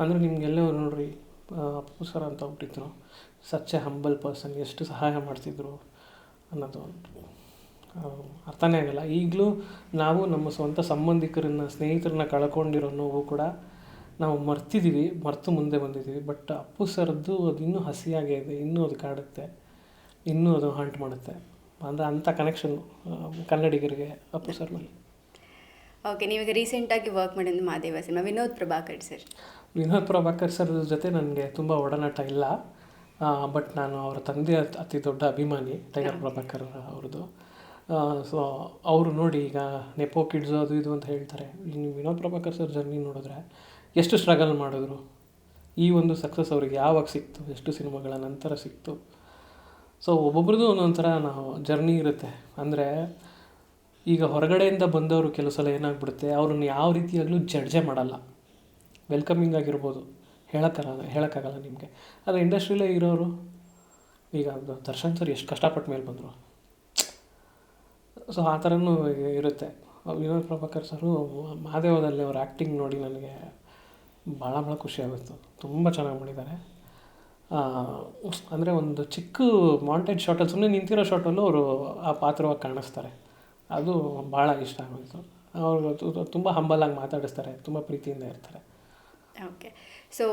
S1: ಅಂದರೆ ನಿಮಗೆಲ್ಲ ನೋಡ್ರಿ ಅಪ್ಪು ಸರ್ ಅಂತ ಒಬ್ಬರಿದ್ರು ಸಚ್ ಎ ಹಂಬಲ್ ಪರ್ಸನ್ ಎಷ್ಟು ಸಹಾಯ ಮಾಡ್ತಿದ್ರು ಅನ್ನೋದು ಅರ್ಥನೇ ಆಗಲ್ಲ. ಈಗಲೂ ನಾವು ನಮ್ಮ ಸ್ವಂತ ಸಂಬಂಧಿಕರನ್ನ, ಸ್ನೇಹಿತರನ್ನ ಕಳ್ಕೊಂಡಿರೋ ನೋವು ಕೂಡ ನಾವು ಮರ್ತಿದ್ದೀವಿ ಮರೆತು ಮುಂದೆ ಬಂದಿದ್ದೀವಿ ಬಟ್ ಅಪ್ಪು ಸರ್ದು ಅದು ಇನ್ನೂ ಹಸಿಯಾಗೇ ಇದೆ, ಇನ್ನೂ ಅದು ಕಾಡುತ್ತೆ, ಇನ್ನೂ ಅದು ಹಾಂಟ್ ಮಾಡುತ್ತೆ. ಅಂದರೆ ಅಂಥ ಕನೆಕ್ಷನ್ ಕನ್ನಡಿಗರಿಗೆ ಅಪ್ಪು ಸರ್ ಮೇಲೆ
S2: ಓಕೆ ನೀವೀಗ ರೀಸೆಂಟಾಗಿ ವರ್ಕ್ ಮಾಡಿದ್ದು Madeva cinema, Vinod Prabhakar sir
S1: Vinod Prabhakar sir ಜೊತೆ ನನಗೆ ತುಂಬ ಒಡನಾಟ ಇಲ್ಲ. ಬಟ್ ನಾನು ಅವರ ತಂದೆ ಅತಿ ದೊಡ್ಡ ಅಭಿಮಾನಿ, ಟೈಗರ್ ಪ್ರಭಾಕರ್ ಅವ್ರದ್ದು. ಸೊ ಅವರು ನೋಡಿ ಈಗ ನೆಪೋ ಕಿಡ್ಸ್ ಅದು ಇದು ಅಂತ ಹೇಳ್ತಾರೆ. ನೀವು ವಿನೋದ್ ಪ್ರಭಾಕರ್ ಸರ್ ಜರ್ನಿ ನೋಡಿದ್ರೆ ಎಷ್ಟು ಸ್ಟ್ರಗಲ್ ಮಾಡಿದ್ರು? ಈ ಒಂದು ಸಕ್ಸಸ್ ಅವ್ರಿಗೆ ಯಾವಾಗ ಸಿಕ್ತು? ಎಷ್ಟು ಸಿನಿಮಾಗಳ ನಂತರ ಸಿಕ್ತು? ಸೊ ಒಬ್ಬೊಬ್ರದ್ದು ಒಂದೊಂಥರ ನಾವು ಜರ್ನಿ ಇರುತ್ತೆ. ಅಂದರೆ ಈಗ ಹೊರಗಡೆಯಿಂದ ಬಂದವರು ಕೆಲವು ಸಲ ಏನಾಗ್ಬಿಡುತ್ತೆ? ಅವ್ರನ್ನ ಯಾವ ರೀತಿಯಾಗಲೂ ಜಡ್ಜೆ ಮಾಡಲ್ಲ. ವೆಲ್ಕಮಿಂಗ್ ಆಗಿರ್ಬೋದು. ಹೇಳೋಕ್ಕಾಗಲ್ಲ ಹೇಳೋಕ್ಕಾಗಲ್ಲ ನಿಮಗೆ. ಆದರೆ ಇಂಡಸ್ಟ್ರಿಲೇ ಇರೋರು, ಈಗ ದರ್ಶನ್ ಸರ್ ಎಷ್ಟು ಕಷ್ಟಪಟ್ಟ ಮೇಲೆ ಬಂದರು. ಸೊ ಆ ಥರನೂ ಇರುತ್ತೆ. ವಿನೋದ್ ಪ್ರಭಾಕರ್ ಸರು ಮಹಾದೇವದಲ್ಲಿ ಅವ್ರ ಆ್ಯಕ್ಟಿಂಗ್ ನೋಡಿ ನನಗೆ ಭಾಳ ಭಾಳ ಖುಷಿ ಆಗುತ್ತೆ ತುಂಬ ಚೆನ್ನಾಗಿ ಮಾಡಿದ್ದಾರೆ ಅಂದರೆ ಒಂದು ಚಿಕ್ಕ ಮಾಂಟೇಜ್ ಶಾಟಲ್ಲಿ ಸುಮ್ಮನೆ ನಿಂತಿರೋ ಶಾಟಲ್ಲೂ ಅವರು ಆ ಪಾತ್ರವಾಗಿ ಕಾಣಿಸ್ತಾರೆ. ಅದು ಭಾಳ ಇಷ್ಟ ಆಗೋಯಿತು. ಅವರು ತುಂಬ ಹಂಬಲಾಗಿ ಮಾತಾಡಿಸ್ತಾರೆ, ತುಂಬ ಪ್ರೀತಿಯಿಂದ ಇರ್ತಾರೆ.
S2: ಓಕೆ ಸೊ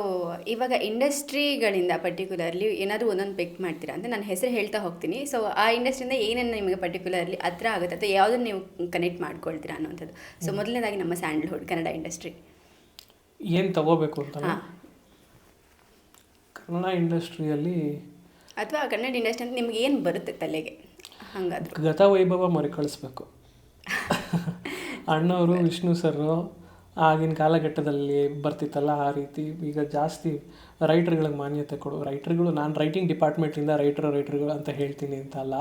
S2: ಇವಾಗ ಇಂಡಸ್ಟ್ರಿಗಳಿಂದ ಪರ್ಟಿಕ್ಯುಲರ್ಲಿ ಏನಾದರೂ ಒಂದೊಂದು ಪಿಕ್ ಮಾಡ್ತೀರಾ ಅಂದರೆ ನಾನು ಹೆಸರು ಹೇಳ್ತಾ ಹೋಗ್ತೀನಿ. ಸೊ ಆ ಇಂಡಸ್ಟ್ರಿಯಿಂದ ಏನೇನು ನಿಮಗೆ ಪರ್ಟಿಕ್ಯುಲರ್ಲಿ ಹತ್ರ ಆಗುತ್ತೆ ಅಥವಾ ಯಾವುದನ್ನು ನೀವು ಕನೆಕ್ಟ್ ಮಾಡ್ಕೊಳ್ತೀರಾ ಅನ್ನೋಂಥದ್ದು ಸೊ ಮೊದಲನೇದಾಗಿ ನಮ್ಮ ಸ್ಯಾಂಡಲ್ವುಡ್ ಕನ್ನಡ ಇಂಡಸ್ಟ್ರಿ
S1: ಏನು ತಗೋಬೇಕು ಅಂತ
S2: ಹಾಂ.
S1: ಕನ್ನಡ ಇಂಡಸ್ಟ್ರಿಯಲ್ಲಿ
S2: ಅಥವಾ ಕನ್ನಡ ಇಂಡಸ್ಟ್ರಿ ಅಂತ ನಿಮ್ಗೆ ಏನು ಬರುತ್ತೆ ತಲೆಗೆ? ಹಂಗಾದ್ರೆ.
S1: ಗತ ವೈಭವ ಮರುಕಳಿಸ್ಬೇಕು. ಅಣ್ಣವರು ವಿಷ್ಣು ಸರು ಆಗಿನ ಕಾಲಘಟ್ಟದಲ್ಲಿ ಬರ್ತಿತ್ತಲ್ಲ ಆ ರೀತಿ. ಈಗ ಜಾಸ್ತಿ ರೈಟರ್ಗಳಿಗೆ ಮಾನ್ಯತೆ ಕೊಡು ರೈಟರ್ಗಳು ನಾನು ರೈಟಿಂಗ್ ಡಿಪಾರ್ಟ್ಮೆಂಟಿಂದ ರೈಟರ್ ರೈಟರ್ಗಳು ಅಂತ ಹೇಳ್ತೀನಿ ಅಂತ ಅಲ್ಲ.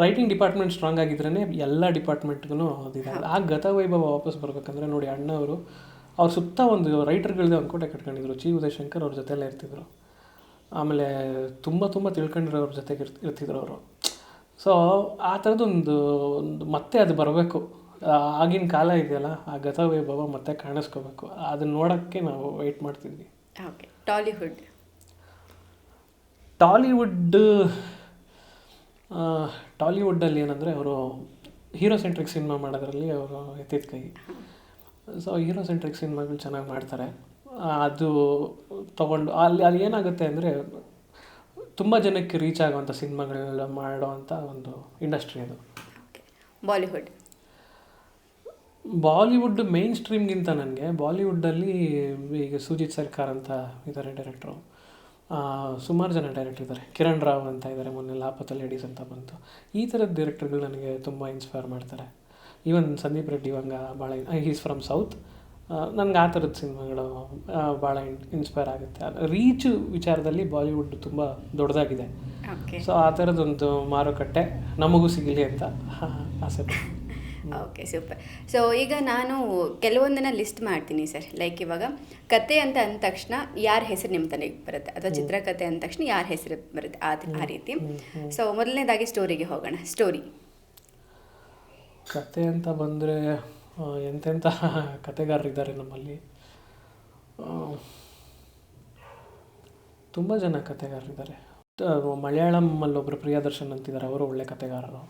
S1: ರೈಟಿಂಗ್ ಡಿಪಾರ್ಟ್ಮೆಂಟ್ ಸ್ಟ್ರಾಂಗ್ ಆಗಿದ್ರೇ ಎಲ್ಲ ಡಿಪಾರ್ಟ್ಮೆಂಟ್ಗೂ ಅದಿದೆ ಆ ಗತ ವೈಭವ ವಾಪಸ್ ಬರ್ಬೇಕಂದ್ರೆ ನೋಡಿ ಅಣ್ಣವರು ಅವ್ರ ಸುತ್ತ ಒಂದು ರೈಟರ್ಗಳದೇ ಒಂದು ಕೋಟೆ ಕಟ್ಕೊಂಡಿದ್ರು. ಚಿ ಉದಯಶಂಕರ್ ಅವ್ರ ಜೊತೆಯಲ್ಲೇ ಇರ್ತಿದ್ರು. ಆಮೇಲೆ ತುಂಬ ತುಂಬ ತಿಳ್ಕೊಂಡಿರೋ ಅವ್ರ ಜೊತೆಗೆ ಇರ್ತ ಇರ್ತಿದ್ರು ಅವರು. ಸೊ ಆ ಥರದ್ದೊಂದು ಒಂದು ಮತ್ತೆ ಅದು ಬರಬೇಕು. ಆಗಿನ ಕಾಲ ಇದೆಯಲ್ಲ ಆ ಗತವೈಭವ ಮತ್ತೆ ಕಾಣಿಸ್ಕೋಬೇಕು. ಅದನ್ನ ನೋಡೋಕ್ಕೆ ನಾವು ವೆಯ್ಟ್ ಮಾಡ್ತಿದ್ವಿ
S2: ಓಕೆ ಟಾಲಿವುಡ್
S1: ಟಾಲಿವುಡ್ ಟಾಲಿವುಡ್ಡಲ್ಲಿ ಏನಂದರೆ ಅವರು ಹೀರೋ ಸೆಂಟ್ರಿಕ್ ಸಿನಿಮಾ ಮಾಡೋದ್ರಲ್ಲಿ ಅವರು ಎತ್ತಿದ ಕೈ. ಸೊ ಹೀರೋ ಸೆಂಟ್ರಿಕ್ ಸಿನಿಮಾಗಳು ಚೆನ್ನಾಗಿ ಮಾಡ್ತಾರೆ. ಅದು ತಗೊಂಡು ಅಲ್ಲಿ ಅಲ್ಲಿ ಏನಾಗುತ್ತೆ ಅಂದರೆ ತುಂಬ ಜನಕ್ಕೆ ರೀಚ್ ಆಗುವಂಥ ಸಿನಿಮಾಗಳೆಲ್ಲ ಮಾಡುವಂಥ ಒಂದು ಇಂಡಸ್ಟ್ರಿ ಅದು.
S2: ಬಾಲಿವುಡ್
S1: ಬಾಲಿವುಡ್ ಮೇನ್ ಸ್ಟ್ರೀಮ್ಗಿಂತ ನನಗೆ ಬಾಲಿವುಡ್ಡಲ್ಲಿ ಈಗ ಸುಜಿತ್ ಸರ್ಕಾರ್ ಅಂತ ಇದ್ದಾರೆ ಡೈರೆಕ್ಟ್ರು. ಸುಮಾರು ಜನ ಡೈರೆಕ್ಟರ್ ಇದ್ದಾರೆ ಕಿರಣ್ ರಾವ್ ಅಂತ ಇದ್ದಾರೆ ಮೊನ್ನೆ ಲಾಪತ ಲೇಡೀಸ್ ಅಂತ ಬಂತು. ಈ ಥರದ ಡೈರೆಕ್ಟರ್ಗಳು ನನಗೆ ತುಂಬ ಇನ್ಸ್ಪೈರ್ ಮಾಡ್ತಾರೆ. ಈವನ್ ಸಂದೀಪ್ ರೆಡ್ಡಿ ಇವಾಗ ಭಾಳ ಈಸ್ ಫ್ರಮ್ ಸೌತ್ ನನಗೆ ಆ ಥರದ ಸಿನಿಮಾಗಳು ಭಾಳ ಇನ್ಸ್ಪೈರ್ ಆಗುತ್ತೆ. ರೀಚ್ ವಿಚಾರದಲ್ಲಿ ಬಾಲಿವುಡ್ ತುಂಬ ದೊಡ್ಡದಾಗಿದೆ. ಸೊ ಆ ಥರದೊಂದು ಮಾರುಕಟ್ಟೆ ನಮಗೂ ಸಿಗಲಿ ಅಂತ ಆಸೆ
S2: ಓಕೆ ಸೂಪರ್ ಸೊ ಈಗ ನಾನು ಕೆಲವೊಂದನ್ನು ಲಿಸ್ಟ್ ಮಾಡ್ತೀನಿ ಸರ್ ಲೈಕ್ ಇವಾಗ ಕತೆ ಅಂತ ಅಂದ ತಕ್ಷಣ ಯಾರ ಹೆಸರು ನಿಮ್ಮ ತಲೆಗೆ ಬರುತ್ತೆ? ಅಥವಾ ಚಿತ್ರಕಥೆ ಅಂದ ತಕ್ಷಣ ಯಾರ ಹೆಸರು ಬರುತ್ತೆ ಆ ಆ ರೀತಿ? ಸೊ ಮೊದಲನೇದಾಗಿ ಸ್ಟೋರಿಗೆ ಹೋಗೋಣ. ಸ್ಟೋರಿ
S1: ಕತೆ ಅಂತ ಬಂದರೆ ಎಂತೆಂಥ ಕತೆಗಾರರಿದ್ದಾರೆ ನಮ್ಮಲ್ಲಿ? ತುಂಬ ಜನ ಕತೆಗಾರರಿದ್ದಾರೆ ಮಲಯಾಳಮಲ್ಲಿ ಒಬ್ಬರು ಪ್ರಿಯದರ್ಶನ್ ಅಂತಿದ್ದಾರೆ ಅವರು ಒಳ್ಳೆ ಕತೆಗಾರರು.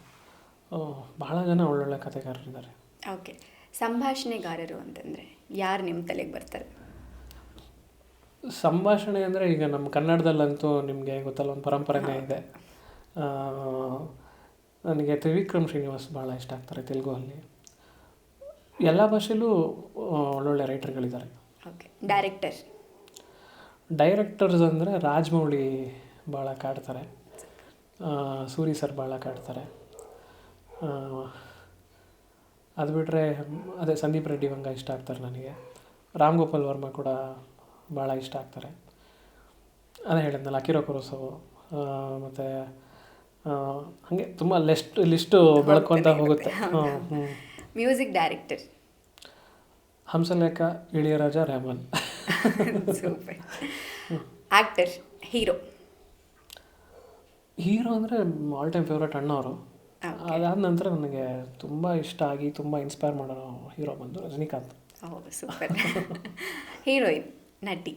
S1: ಬಹಳ ಜನ ಒಳ್ಳೊಳ್ಳೆ ಕಥೆಗಾರರಿದ್ದಾರೆ
S2: ಓಕೆ. ಸಂಭಾಷಣೆಗಾರರು ಅಂತಂದರೆ ಯಾರು ನಿಮ್ಮ ತಲೆಗೆ ಬರ್ತಾರೆ?
S1: ಸಂಭಾಷಣೆ ಅಂದರೆ ಈಗ ನಮ್ಮ ಕನ್ನಡದಲ್ಲಂತೂ ನಿಮಗೆ ಗೊತ್ತಲ್ಲ ಒಂದು ಪರಂಪರೆನೇ ಇದೆ. ನನಗೆ ತ್ರಿವಿಕ್ರಮ್ ಶ್ರೀನಿವಾಸ್ ಭಾಳ ಇಷ್ಟ ಆಗ್ತಾರೆ ತೆಲುಗುವಲ್ಲಿ ಎಲ್ಲ ಭಾಷೆಲೂ ಒಳ್ಳೊಳ್ಳೆ ರೈಟರ್ಗಳಿದ್ದಾರೆ.
S2: ಓಕೆ. ಡೈರೆಕ್ಟರ್?
S1: ಡೈರೆಕ್ಟರ್ಸ್ ಅಂದರೆ ರಾಜಮೌಳಿ ಭಾಳ ಕಾಡ್ತಾರೆ. ಸೂರಿ ಸರ್ ಭಾಳ ಕಾಡ್ತಾರೆ. ಅದು ಬಿಟ್ಟರೆ ಅದೇ ಸಂದೀಪ್ ರೆಡ್ಡಿ ಮಂಗ ಇಷ್ಟ ಆಗ್ತಾರೆ ನನಗೆ. ರಾಮ್ ಗೋಪಾಲ್ ವರ್ಮ ಕೂಡ ಭಾಳ ಇಷ್ಟ ಆಗ್ತಾರೆ. ಅದೇ ಹೇಳಿದ್ನಲ್ಲ ಅಕಿರೋ ಕುರೋಸವು ಮತ್ತು ಹಾಗೆ ತುಂಬ ಲಿಸ್ಟ್ ಲಿಸ್ಟು ಬೆಳ್ಕೊತ ಹೋಗುತ್ತೆ.
S2: Music director
S1: Hamsalekha Ilaiyaraaja Rahman
S2: actor hero
S1: hero ಅಂದರೆ ಆಲ್ ಟೈಮ್ ಫೇವ್ರೇಟ್ ಅಣ್ಣವರು. ಅದಾದ ನಂತರ ನನಗೆ ತುಂಬ ಇಷ್ಟ ಆಗಿ ತುಂಬ ಇನ್ಸ್ಪೈರ್ ಮಾಡೋ ಹೀರೋ ಬಂದು ರಜನಿಕಾಂತ್.
S2: ಹೌದು ಸೂಪರ್ ಹೀರೋಯಿನ್ ನಟಿ.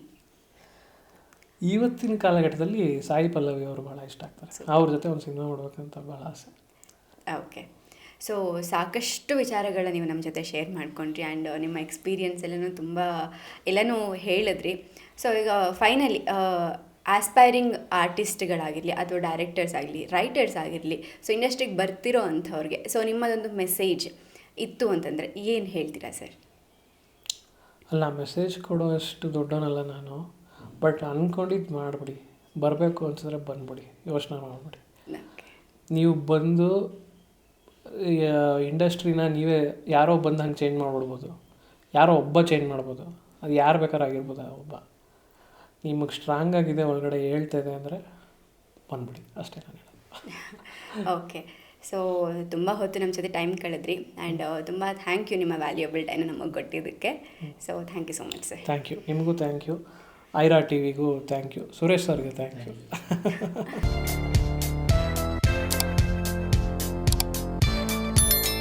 S1: ಇವತ್ತಿನ ಕಾಲಘಟ್ಟದಲ್ಲಿ ಸಾಯಿ ಪಲ್ಲವಿ ಅವರು ಭಾಳ ಇಷ್ಟ ಆಗ್ತಾರೆ. ಅವ್ರ ಜೊತೆ ಒಂದು ಸಿನಿಮಾ ಮಾಡ್ಬೇಕಂತ ಭಾಳ ಆಸೆ.
S2: ಓಕೆ ಸೊ ಸಾಕಷ್ಟು ವಿಚಾರಗಳನ್ನ ನೀವು ನಮ್ಮ ಜೊತೆ ಶೇರ್ ಮಾಡ್ಕೊಂಡ್ರಿ ಆ್ಯಂಡ್ ನಿಮ್ಮ ಎಕ್ಸ್ಪೀರಿಯನ್ಸ್ ಎಲ್ಲನೂ ತುಂಬ ಎಲ್ಲನೂ ಹೇಳಿದ್ರಿ. ಸೊ ಈಗ ಫೈನಲಿ ಆಸ್ಪೈರಿಂಗ್ ಆರ್ಟಿಸ್ಟ್ಗಳಾಗಿರಲಿ ಅಥವಾ ಡೈರೆಕ್ಟರ್ಸ್ ಆಗಲಿ ರೈಟರ್ಸ್ ಆಗಿರಲಿ ಸೊ ಇಂಡಸ್ಟ್ರಿಗೆ ಬರ್ತಿರೋ ಅಂಥವ್ರಿಗೆ. ಸೊ ನಿಮ್ಮದೊಂದು ಮೆಸೇಜ್ ಇತ್ತು ಅಂತಂದರೆ ಏನು ಹೇಳ್ತೀರಾ ಸರ್
S1: ಅಲ್ಲ ಮೆಸೇಜ್ ಕೊಡೋಷ್ಟು ದೊಡ್ಡವನಲ್ಲ ನಾನು. ಬಟ್ ಅಂದ್ಕೊಂಡಿದ್ದು ಮಾಡಿಬಿಡಿ. ಬರಬೇಕು ಅನ್ಸಿದ್ರೆ ಬಂದ್ಬಿಡಿ. ಯೋಚನೆ ಮಾಡಿಬಿಡಿ. ನೀವು ಬಂದು ಇಂಡಸ್ಟ್ರಿನ ನೀವೇ ಯಾರೋ ಬಂದು ಹಂಗೆ ಚೇಂಜ್ ಮಾಡಿಬಿಡ್ಬೋದು. ಯಾರೋ ಒಬ್ಬ ಚೇಂಜ್ ಮಾಡ್ಬೋದು. ಅದು ಯಾರು ಬೇಕಾದ್ರೂ ಆಗಿರ್ಬೋದು ಆ ಒಬ್ಬ. ನಿಮಗೆ ಸ್ಟ್ರಾಂಗ್ ಆಗಿದೆ ಒಳಗಡೆ ಹೇಳ್ತಾ ಇದೆ ಅಂದರೆ ಬಂದ್ಬಿಡಿ. ಅಷ್ಟೇ ನಾನು ಹೇಳೋದು.
S2: ಓಕೆ ಸೊ ತುಂಬ ಹೊತ್ತು ನಮ್ಮ ಜೊತೆ ಟೈಮ್ ಕಳೆದ್ರಿ ಆ್ಯಂಡ್ ತುಂಬ ಥ್ಯಾಂಕ್ ಯು ನಿಮ್ಮ ವ್ಯಾಲ್ಯೂಬಲ್ ಟೈಮ್ ನಮಗೆ ಕೊಟ್ಟಿದ್ದಕ್ಕೆ. So thank you so much sir
S1: thank you ನಿಮಗೂ ಥ್ಯಾಂಕ್ ಯು ಐರಾ ಟಿ ವಿಗೂ ಥ್ಯಾಂಕ್ ಯು ಸುರೇಶ್ ಸರ್ಗೆ ಥ್ಯಾಂಕ್ ಯು